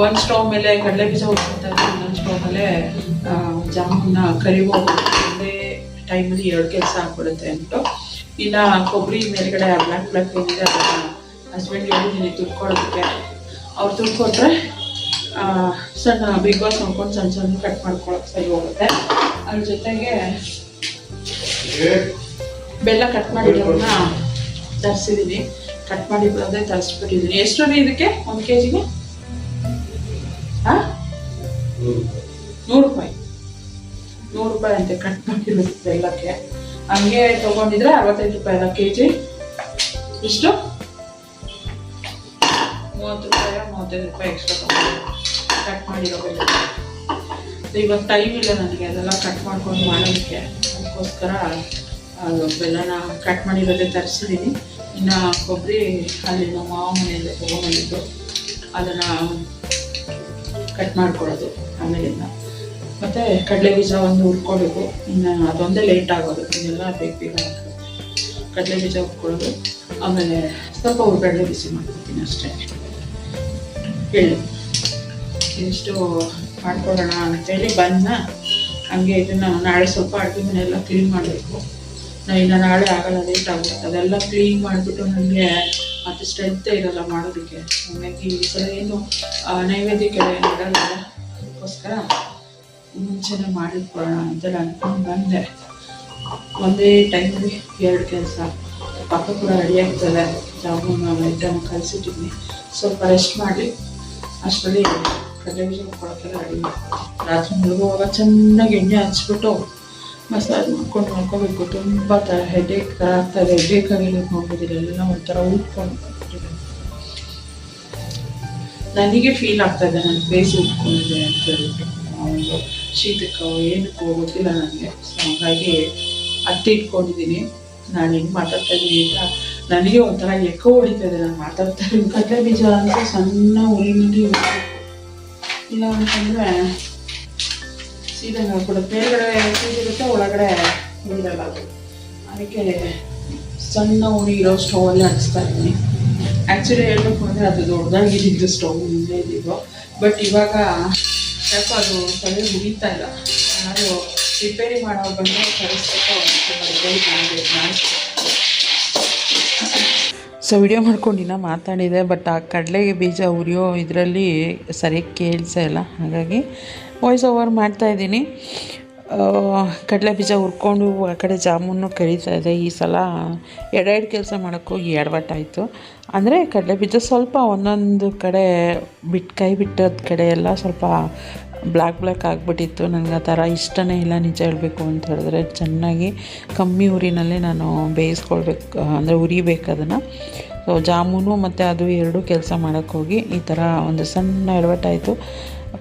ಒಂದು ಸ್ಟವ್ ಮೇಲೆ ಕಡಲೆ ಬೀಜ ಇದ್ದೆ ಇನ್ನೊಂದು ಸ್ಟವ್ ಮೇಲೆ ಆ, ಜಾಮೂನ್ನ ಕರಿಬೋದು ಒಂದೇ ಟೈಮಲ್ಲಿ ಎರಡು ಕೆಲಸ ಆಗ್ಬಿಡುತ್ತೆ ಅಂದ್ಬಿಟ್ಟು ಇನ್ನು ಕೊಬ್ಬರಿ ಮೇಲ್ಗಡೆ ಬ್ಲ್ಯಾಕ್ ಬ್ಲ್ಯಾಕ್ ಏನಿದೆ ಅದನ್ನು ಹಸ್ಬೆಂಡ್ ಹೇಳಿದ್ದೀನಿ ತುರ್ಕೊಳ್ಳೋದಕ್ಕೆ ಅವ್ರು ಆ, ಸಣ್ಣ ಬಿಗ್ ಬಾಸ್ ನೋಡ್ಕೊಂಡು ಸಣ್ಣ ಸಣ್ಣ ಕಟ್ ಮಾಡ್ಕೊಳಕ್ಕೆ ಸರಿ ಹೋಗುತ್ತೆ. ಅದ್ರ ಜೊತೆಗೆ ಬೆಲ್ಲ ಕಟ್ ಮಾಡಿರೋದನ್ನ ತರಿಸಿದ್ದೀನಿ ಕಟ್ ಮಾಡಿ ಬಂದ್ರೆ ತರಿಸ್ಬಿಟ್ಟಿದ್ದೀನಿ. ಎಷ್ಟು ಇದಕ್ಕೆ? ಒಂದು ಕೆ ಜಿಗೆ ಹಾಂ ನೂರು ರೂಪಾಯಿ. ನೂರು ರೂಪಾಯಿ ಅಂತೆ ಕಟ್ ಮಾಡಿರೋದು ಎಲ್ಲಕ್ಕೆ. ಹಂಗೆ ತಗೊಂಡಿದ್ರೆ ಅರವತ್ತೈದು ರೂಪಾಯಿ ಅಲ್ಲ ಕೆ ಜಿ ಇಷ್ಟು ಮೂವತ್ತು ರೂಪಾಯಿ, ಮೂವತ್ತೈದು ರೂಪಾಯಿ ಎಕ್ಸ್ಟ್ರಾ ಕಟ್ ಮಾಡಿರೋ ಬೆಲ್ಲ ಇವಾಗ ಟೈಮ್ ಇಲ್ಲ ನನಗೆ, ಅದೆಲ್ಲ ಕಟ್ ಮಾಡ್ಕೊಂಡು ಮಾಡೋದಕ್ಕೆ. ಅದಕ್ಕೋಸ್ಕರ ಅದು ಬೆಲ್ಲನ ಕಟ್ ಮಾಡಿರೋದೇ ತರಿಸಿದ್ದೀನಿ. ಇನ್ನು ಕೊಬ್ಬರಿ ಅಲ್ಲಿ ನಮ್ಮ ಮಾವ ಮನೆಯಿಂದ ತೊಗೊಂಬಂದಿದ್ದು, ಅದನ್ನು ಕಟ್ ಮಾಡ್ಕೊಳ್ಳೋದು ಆಮೇಲಿಂದ. ಮತ್ತು ಕಡಲೆ ಬೀಜ ಒಂದು ಹುರ್ಕೊಳ್ಬೇಕು ಇನ್ನು ಅದೊಂದೇ ಲೇಟ್ ಆಗೋದು ಇನ್ನೆಲ್ಲ ಬೇಗ ಬೇಗ ಕಡಲೆ ಬೀಜ ಹುರ್ಕೊಳ್ಳೋದು, ಆಮೇಲೆ ಸ್ವಲ್ಪ ಕಡಲೆ ಬೀಜ ಮಾಡ್ಕೊಡ್ತೀನಿ ಅಷ್ಟೇ. ಹೇಳಿ ಇಷ್ಟು ಮಾಡ್ಕೊಳ್ಳೋಣ ಅಂತೇಳಿ ಬಂದ ಹಂಗೆ ಇದನ್ನು ನಾಳೆ ಸ್ವಲ್ಪ ಅಡುಗೆ ಮನೆಯೆಲ್ಲ ಕ್ಲೀನ್ ಮಾಡಬೇಕು. ಇನ್ನು ನಾಳೆ ಆಗಲ್ಲ ಲೇಟ್ ಆಗುತ್ತೆ. ಅದೆಲ್ಲ ಕ್ಲೀನ್ ಮಾಡಿಬಿಟ್ಟು ನನಗೆ ಮತ್ತೆ ಸ್ಟ್ರೆಂತ್ ಇರಲ್ಲ ಮಾಡೋದಕ್ಕೆ. ಹಾಗಾಗಿ ಈ ಸಲ ಏನು ನೈವೇದ್ಯ ನೈವೇದ್ಯಕ್ಕೆ ಏನು ಇಡಲ್ಲ ಅದಕ್ಕೋಸ್ಕರ ಮುಂಚೆನೇ ಮಾಡಿಟ್ಕೊಳ್ಳೋಣ ಅಂತೇಳಿ ಅಂದ್ಕೊಂಡು ಬಂದೆ. ಒಂದೇ ಟೈಮಲ್ಲಿ ಎರಡು ಕೆಲಸ. ಪಕ್ಕ ಕೂಡ ರೆಡಿ ಆಗ್ತದೆ. ಜಾಮೂನು, ಐಟಮ್ ಕಲಿಸಿದ್ದೀನಿ ಸ್ವಲ್ಪ ರೆಸ್ಟ್ ಮಾಡಿ ಅಷ್ಟರಲ್ಲಿ ಕಡಲೆ ಕೊಡೋಕ್ಕೆಲ್ಲ ರೆಡಿ ರಾತ್ರಿ ಮುಳುಗುವಾಗ ಚೆನ್ನಾಗಿ ಎಣ್ಣೆ ಹಚ್ಬಿಟ್ಟು ಮಸಾಜ್ ಮಾಡ್ಕೊಂಡು ಮಾಡ್ಕೋಬೇಕು ತುಂಬ ತ ಹೆಡ್ಏಕ್ ಥರ ಆಗ್ತದೆ ಹೆಡ್ಏಕ್ ಆಗಿರೋದು ನೋಡ್ಬಿಟ್ಟಿದೆ ಎಲ್ಲ ಒಂಥರ ಉಟ್ಕೊಂಡು ನನಗೆ ಫೀಲ್ ಆಗ್ತಾ ಇದೆ ನನ್ನ ಫೇಸ್ ಉಟ್ಕೊಂಡಿದೆ ಅಂತ ಹೇಳ್ಬಿಟ್ಟು ಶೀತಕ್ಕೋ ಏನಕ್ಕೋ ಗೊತ್ತಿಲ್ಲ ನನಗೆ. ಸೊ ಹಾಗಾಗಿ ಅಟ್ಟಿ ಇಟ್ಕೊಂಡಿದ್ದೀನಿ. ನಾನು ಹೆಂಗೆ ಮಾತಾಡ್ತಾ ಇದ್ದೀನಿ ಅಂತ. ನನಗೆ ಒಂಥರ ಎಕ್ಕೋ ಹೊಡಿತಾ ಇದೆ ನಾನು ಮಾತಾಡ್ತಾ ಇದ್ದೀನಿ ಕಡಲೆ ಬೀಜ ಅಂತ ಸಣ್ಣ ಉರಿನಲ್ಲಿ. ಇಲ್ಲ ಅಂತಂದರೆ ಸೀದಂಗೆ ಕೂಡ ಮೇಲ್ಗಡೆ ಸೀದಿರುತ್ತೆ ಒಳಗಡೆ ನೀರಲ್ಲ ಅದಕ್ಕೆ ಸಣ್ಣ ಉಣಿ ಇರೋ ಸ್ಟೌವಲ್ಲಿ ಹಚ್ತಾ ಇದ್ದೀನಿ. ಆ್ಯಕ್ಚುಲಿ ಹೇಳ್ಬೇಕು ಅಂದರೆ ಅದು ದೊಡ್ಡದಾಗಿದ್ದು ಸ್ಟೌವ್ ಮುಂದೆ ಇದ್ದಿದ್ದು. ಬಟ್ ಇವಾಗ ಸ್ವಲ್ಪ ಅದು ಸರಿ ಮುಗೀತಾ ಇಲ್ಲ. ನಾನು ರಿಪೇರಿ ಮಾಡೋ ಬಂದರೆ ಕರೆಸ್ಬೇಕು ಮಾಡಿಸ್ಬೇಕು. ಸೊ ವಿಡಿಯೋ ಮಾಡ್ಕೊಂಡಿನ ಮಾತಾಡಿದೆ ಬಟ್ ಆ ಕಡಲೆ ಬೀಜ ಉರಿಯೋ ಇದರಲ್ಲಿ ಸರಿಯಾಗಿ ಕೇಳಿಸೇ ಇಲ್ಲ. ಹಾಗಾಗಿ ವಾಯ್ಸ್ ಓವರ್ ಮಾಡ್ತಾಯಿದ್ದೀನಿ ಕಡಲೆ ಬೀಜ ಹುರ್ಕೊಂಡು ಆ ಕಡೆ ಜಾಮೂನು ಕರಿತಾ ಇದೆ ಈ ಸಲ ಎರಡೆರಡು ಕೆಲಸ ಮಾಡೋಕ್ಕೋಗಿ ಎಡವಟ್ಟಾಯಿತು ಅಂದರೆ ಕಡಲೆ ಬೀಜ ಸ್ವಲ್ಪ ಒಂದೊಂದು ಕಡೆ ಬಿಟ್ಟು ಕೈ ಬಿಟ್ಟದ ಕಡೆ ಎಲ್ಲ ಸ್ವಲ್ಪ ಬ್ಲ್ಯಾಕ್ ಬ್ಲ್ಯಾಕ್ ಆಗಿಬಿಟ್ಟಿತ್ತು. ನನಗೆ ಆ ಥರ ಇಷ್ಟನೇ ಇಲ್ಲ ನಿಜ ಹೇಳಬೇಕು ಅಂತ ಹೇಳಿದ್ರೆ ಚೆನ್ನಾಗಿ ಕಮ್ಮಿ ಉರಿನಲ್ಲೇ ನಾನು ಬೇಯಿಸ್ಕೊಳ್ಬೇಕು, ಅಂದರೆ ಉರಿಬೇಕು ಅದನ್ನು. ಸೊ ಜಾಮೂನು ಮತ್ತು ಅದು ಎರಡೂ ಕೆಲಸ ಮಾಡೋಕ್ಕೋಗಿ ಈ ಥರ ಒಂದು ಸಣ್ಣ ಎಡವಟ್ಟಾಯಿತು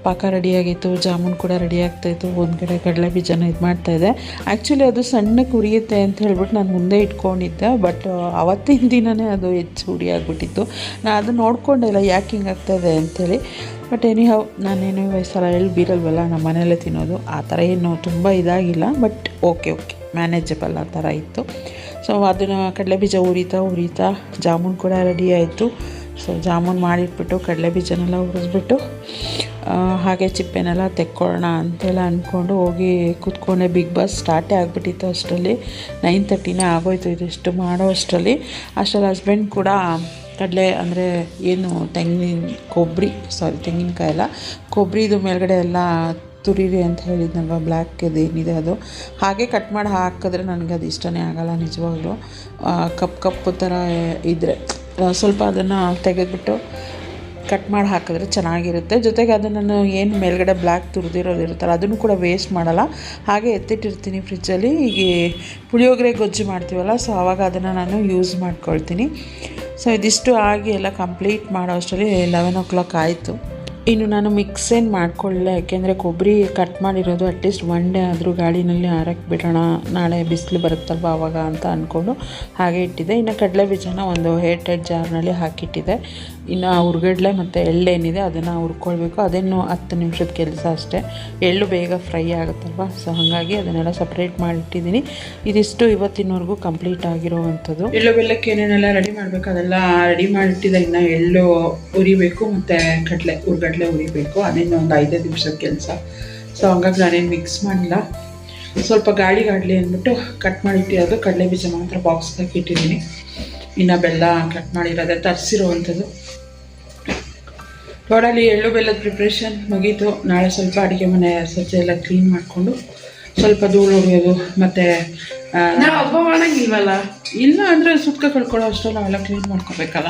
ಪಾಕ ರೆಡಿಯಾಗಿತ್ತು ಜಾಮೂನ್ ಕೂಡ ರೆಡಿ ಆಗ್ತಾಯಿತ್ತು ಒಂದು ಕಡೆ ಕಡಲೆ ಬೀಜನ ಇದು ಮಾಡ್ತಾಯಿದ್ದೆ ಆ್ಯಕ್ಚುಲಿ ಅದು ಸಣ್ಣಕ್ಕೆ ಉರಿಯುತ್ತೆ ಅಂತ ಹೇಳ್ಬಿಟ್ಟು ನಾನು ಮುಂದೆ ಇಟ್ಕೊಂಡಿದ್ದೆ ಬಟ್ ಅವತ್ತಿನ ದಿನವೇ ಅದು ಹೆಚ್ಚು ಉರಿ ಆಗಿಬಿಟ್ಟಿತ್ತು. ನಾನು ಅದು ನೋಡ್ಕೊಂಡೆ ಇಲ್ಲ ಯಾಕೆ ಹಿಂಗೆ ಆಗ್ತಾಯಿದೆ ಅಂಥೇಳಿ ಬಟ್ ಎನಿ ಹೌ ನಾನೇನು ವಯಸ್ಸಲ್ಲ ಎಳ್ಳು ಬೀರಲ್ವಲ್ಲ ನಮ್ಮ ಮನೆಯಲ್ಲೇ ತಿನ್ನೋದು ಆ ಥರ ಏನು ತುಂಬ ಇದಾಗಿಲ್ಲ ಬಟ್ ಓಕೆ ಓಕೆ ಮ್ಯಾನೇಜಬಲ್ ಆ ಥರ ಇತ್ತು. ಸೊ ಅದನ್ನು ಕಡಲೆ ಬೀಜ ಉರಿತಾ ಉರಿತಾ ಜಾಮೂನ್ ಕೂಡ ರೆಡಿ ಆಯಿತು. ಸೊ ಜಾಮೂನ್ ಮಾಡಿಟ್ಬಿಟ್ಟು ಕಡಲೆ ಬೀಜನೆಲ್ಲ ಹುರಿಸ್ಬಿಟ್ಟು ಆ, ಹಾಗೆ ಚಿಪ್ಪೆನೆಲ್ಲ ತೆಕ್ಕೊಳ್ಳೋಣ ಅಂತೆಲ್ಲ ಅಂದ್ಕೊಂಡು ಹೋಗಿ ಕೂತ್ಕೊಂಡೆ. ಬಿಗ್ ಬಾಸ್ ಸ್ಟಾರ್ಟೇ ಆಗಿಬಿಟ್ಟಿತ್ತು ಅಷ್ಟರಲ್ಲಿ. ನೈನ್ ತರ್ಟಿನೇ ಆಗೋಯ್ತು ಇದಿಷ್ಟು ಮಾಡೋ ಅಷ್ಟರಲ್ಲಿ. ಅಷ್ಟರಲ್ಲಿ ಹಸ್ಬೆಂಡ್ ಕೂಡ ಕಡಲೆ ಅಂದರೆ ಏನು, ತೆಂಗಿನ ಕೊಬ್ಬರಿ ಸಾರಿ ತೆಂಗಿನಕಾಯಿ ಎಲ್ಲ ಕೊಬ್ಬರಿದು ಮೇಲ್ಗಡೆ ಎಲ್ಲ ತುರಿರಿ ಅಂತ ಹೇಳಿದ್ನಲ್ವ ಬ್ಲ್ಯಾಕ್ ಏನಿದೆ ಅದು. ಹಾಗೆ ಕಟ್ ಮಾಡಿ ಹಾಕಿದ್ರೆ ನನಗೆ ಅದು ಇಷ್ಟನೇ ಆಗಲ್ಲ ನಿಜವಾಗ್ಲೂ. ಕಪ್ ಕಪ್ಪು ಕಪ್ಪು ಥರ ಇದ್ದರೆ ಸ್ವಲ್ಪ ಅದನ್ನು ತೆಗೆದುಬಿಟ್ಟು ಕಟ್ ಮಾಡಿ ಹಾಕಿದ್ರೆ ಚೆನ್ನಾಗಿರುತ್ತೆ. ಜೊತೆಗೆ ಅದನ್ನು ನಾನು ಏನು ಮೇಲ್ಗಡೆ ಬ್ಲ್ಯಾಕ್ ತುರಿದಿರೋದಿರುತ್ತಲ್ಲ ಅದನ್ನು ಕೂಡ ವೇಸ್ಟ್ ಮಾಡಲ್ಲ. ಹಾಗೆ ಎತ್ತಿಟ್ಟಿರ್ತೀನಿ ಫ್ರಿಜ್ಜಲ್ಲಿ ಈಗ ಪುಳಿಯೋಗರೆ ಗೊಜ್ಜು ಮಾಡ್ತೀವಲ್ಲ ಸೊ ಆವಾಗ ಅದನ್ನು ನಾನು ಯೂಸ್ ಮಾಡ್ಕೊಳ್ತೀನಿ. ಸೊ ಇದಿಷ್ಟು ಆಗಿ ಎಲ್ಲ ಕಂಪ್ಲೀಟ್ ಮಾಡೋ ಅಷ್ಟರಲ್ಲಿ ಲೆವೆನ್ ಓ ಕ್ಲಾಕ್ ಆಯಿತು. ಇನ್ನು ನಾನು ಮಿಕ್ಸ್ ಏನು ಮಾಡ್ಕೊಳ್ಳಲ್ಲ ಯಾಕೆಂದರೆ ಕೊಬ್ಬರಿ ಕಟ್ ಮಾಡಿರೋದು ಅಟ್ಲೀಸ್ಟ್ ಒನ್ ಡೇ ಆದರೂ ಗಾಡಿನಲ್ಲಿ ಆರಕ್ಕೆ ಬಿಡೋಣ, ನಾಳೆ ಬಿಸಿಲು ಬರುತ್ತಲ್ವ ಆವಾಗ ಅಂತ ಅಂದ್ಕೊಂಡು ಹಾಗೆ ಇಟ್ಟಿದ್ದೆ. ಇನ್ನು ಕಡಲೆ ಬೀಜನ ಒಂದು ಏಟ್ ಜಾರ್ನಲ್ಲಿ ಹಾಕಿಟ್ಟಿದ್ದೆ. ಇನ್ನು ಹುರ್ಗಡ್ಲೆ ಮತ್ತು ಎಳ್ಳೇನಿದೆ ಅದನ್ನು ಹುರ್ಕೊಳ್ಬೇಕು. ಅದೇನು ಹತ್ತು ನಿಮಿಷದ ಕೆಲಸ ಅಷ್ಟೇ. ಎಳ್ಳು ಬೇಗ ಫ್ರೈ ಆಗುತ್ತಲ್ವ? ಸೊ ಹಾಗಾಗಿ ಅದನ್ನೆಲ್ಲ ಸಪ್ರೇಟ್ ಮಾಡಿಟ್ಟಿದ್ದೀನಿ. ಇದಿಷ್ಟು ಇವತ್ತಿನವರೆಗೂ ಕಂಪ್ಲೀಟ್ ಆಗಿರೋವಂಥದ್ದು. ಎಳ್ಳು ಬೆಲ್ಲಕ್ಕೆ ಏನೇನೆಲ್ಲ ರೆಡಿ ಮಾಡಬೇಕು ಅದೆಲ್ಲ ರೆಡಿ ಮಾಡಿಟ್ಟಿದೆ ಇನ್ನು ಎಳ್ಳು ಉರಿಬೇಕು ಮತ್ತು ಕಡಲೆ, ಹುರ್ಗಡ್ಲೆ ಉರಿಬೇಕು ಅದೇನು ಒಂದು ಐದೈದು ನಿಮಿಷದ ಕೆಲಸ. ಸೊ ಹಂಗಾಗಿ ನಾನೇನು ಮಿಕ್ಸ್ ಮಾಡಿಲ್ಲ. ಸ್ವಲ್ಪ ಗಾಳಿಗಾಡಲಿ ಅಂದ್ಬಿಟ್ಟು ಕಟ್ ಮಾಡಿಟ್ಟಿರೋದು. ಕಡಲೆ ಬೀಜ ಮಾತ್ರ ಬಾಕ್ಸ್ಗೆ ಹಾಕಿಟ್ಟಿದ್ದೀನಿ ಇನ್ನು ಬೆಲ್ಲ ಕಟ್ ಮಾಡಿರೋದೆ ತರಿಸಿರುವಂಥದ್ದು ಟೋಟಲಿ ಎಳ್ಳು ಬೆಲ್ಲದ ಪ್ರಿಪ್ರೇಷನ್ ಮುಗೀತು. ನಾಳೆ ಸ್ವಲ್ಪ ಅಡುಗೆ ಮನೆ ಸ್ವಚ್ಛ ಎಲ್ಲ ಕ್ಲೀನ್ ಮಾಡಿಕೊಂಡು ಸ್ವಲ್ಪ ಧೂಳು ಹೊಡೆಯೋದು ಮತ್ತು ಹಬ್ಬ ಮಾಡಂಗಿಲ್ವಲ್ಲ? ಇಲ್ಲ ಅಂದರೆ ಸುತ್ತ ಕಳ್ಕೊಳ್ಳೋ ಅಷ್ಟು ನಾವೆಲ್ಲ ಕ್ಲೀನ್ ಮಾಡ್ಕೋಬೇಕಲ್ಲ.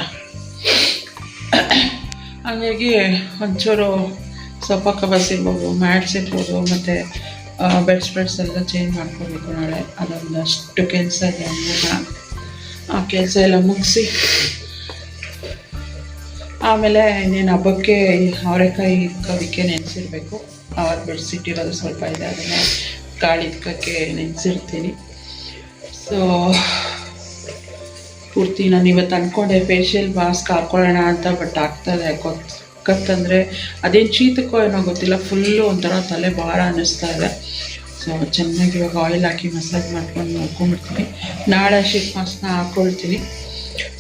ಹಾಗಾಗಿ ಒಂಚೂರು ಸೊಪ್ಪ ಕಬಸ್ ಇರ್ಬೋದು ಮ್ಯಾಟ್ಸ್ ಇರ್ಬೋದು ಮತ್ತು ಬೆಡ್ ಸ್ಪ್ರೆಡ್ಸ್ ಎಲ್ಲ ಚೇಂಜ್ ಮಾಡ್ಕೋಬೇಕು ನಾಳೆ. ಅದೊಂದಷ್ಟು ಕೆಲಸ ಇದೆ. ಆ ಕೆಲಸ ಎಲ್ಲ ಮುಗಿಸಿ. ಆಮೇಲೆ ಇನ್ನೇನು ಹಬ್ಬಕ್ಕೆ ಅವರೆಕಾಯಿ ಇಕ್ಕೋದಕ್ಕೆ ನೆನೆಸಿರ್ಬೇಕು. ಅವ್ರು ಬೆಳೆಸಿಟ್ಟಿರೋದು ಸ್ವಲ್ಪ ಇದೆ, ಅದನ್ನು ಕಾಳು ಇಕ್ಕಕ್ಕೆ ನೆನೆಸಿರ್ತೀನಿ. ಸೊ ಪೂರ್ತಿ ನಾನು ಇವತ್ತು ಅಂದ್ಕೊಂಡೆ ಫೇಶಿಯಲ್ ಮಾಸ್ಕ್ ಹಾಕ್ಕೊಳ್ಳೋಣ ಅಂತ ಬಟ್ ಆಗ್ತದೆ. ಕತ್ತಂದರೆ ಅದೇನು ಶೀತಕ್ಕೋ ಏನೋ ಗೊತ್ತಿಲ್ಲ ಫುಲ್ಲು ಒಂಥರ ತಲೆ ಭಾರ ಅನ್ನಿಸ್ತಾ ಇದೆ. ಸೊ ಚೆನ್ನಾಗಿ ಇವಾಗ ಆಯಿಲ್ ಹಾಕಿ ಮಸಾಜ್ ಮಾಡ್ಕೊಂಡು ನೋಡ್ಕೊಂಡ್ಬಿಡ್ತೀನಿ. ನಾಳೆ ಶೀಟ್ ಮಾಸ್ಕ್ನ ಹಾಕ್ಕೊಳ್ತೀನಿ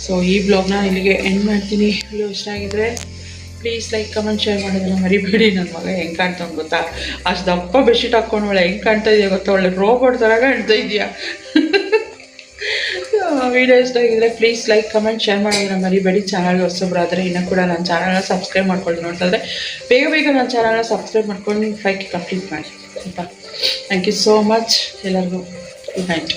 ಸೊ ಈ ಬ್ಲಾಗ್ನ ಇಲ್ಲಿಗೆ ಎಂಡ್ ಮಾಡ್ತೀನಿ. ವಿಡಿಯೋ ಇಷ್ಟ ಆಗಿದ್ರೆ ಪ್ಲೀಸ್ ಲೈಕ್ ಕಮೆಂಟ್ ಶೇರ್ ಮಾಡೋದನ್ನ ಮರಿಬೇಡಿ. ನನ್ನ ಮಗ ಹೆಂಗೆ ಕಾಣ್ತಾನೆ ಗೊತ್ತಾ? ಅಷ್ಟು ದಪ್ಪ ಬೆಡ್ಶೀಟ್ ಹಾಕ್ಕೊಂಡು ಒಳ್ಳೆ ಹೆಂಗೆ ಕಾಣ್ತಾ ಇದೆಯಾ ಗೊತ್ತಾ? ಒಳ್ಳೆ ರೋಬೋಟ್ ಥರ ಕಾಣ್ತಾ ಇದೆಯಾ? ವಿಡಿಯೋ ಇಷ್ಟ ಆಗಿದ್ರೆ ಪ್ಲೀಸ್ ಲೈಕ್ ಕಮೆಂಟ್ ಶೇರ್ ಮಾಡೋದನ್ನ ಮರಿಬೇಡಿ. ಚಾನಲ್ಗೆ ಹೊಸಬ್ರಾದರೆ ಇನ್ನೂ ಕೂಡ ನನ್ನ ಚಾನಲ್ನ ಸಬ್ಸ್ಕ್ರೈಬ್ ಮಾಡ್ಕೊಳ್ಳಿ. ನೋಡ್ತಾ ಇದ್ರೆ ಬೇಗ ಬೇಗ ನನ್ನ ಚಾನಲ್ನ ಸಬ್ಸ್ಕ್ರೈಬ್ ಮಾಡ್ಕೊಂಡು ಫೈಕ್ ಕಂಪ್ಲೀಟ್ ಮಾಡಿ. ಆಯಿತಾ? ಥ್ಯಾಂಕ್ ಯು ಸೋ ಮಚ್ ಎಲ್ಲರಿಗೂ ಗುಡ್ ನೈಟ್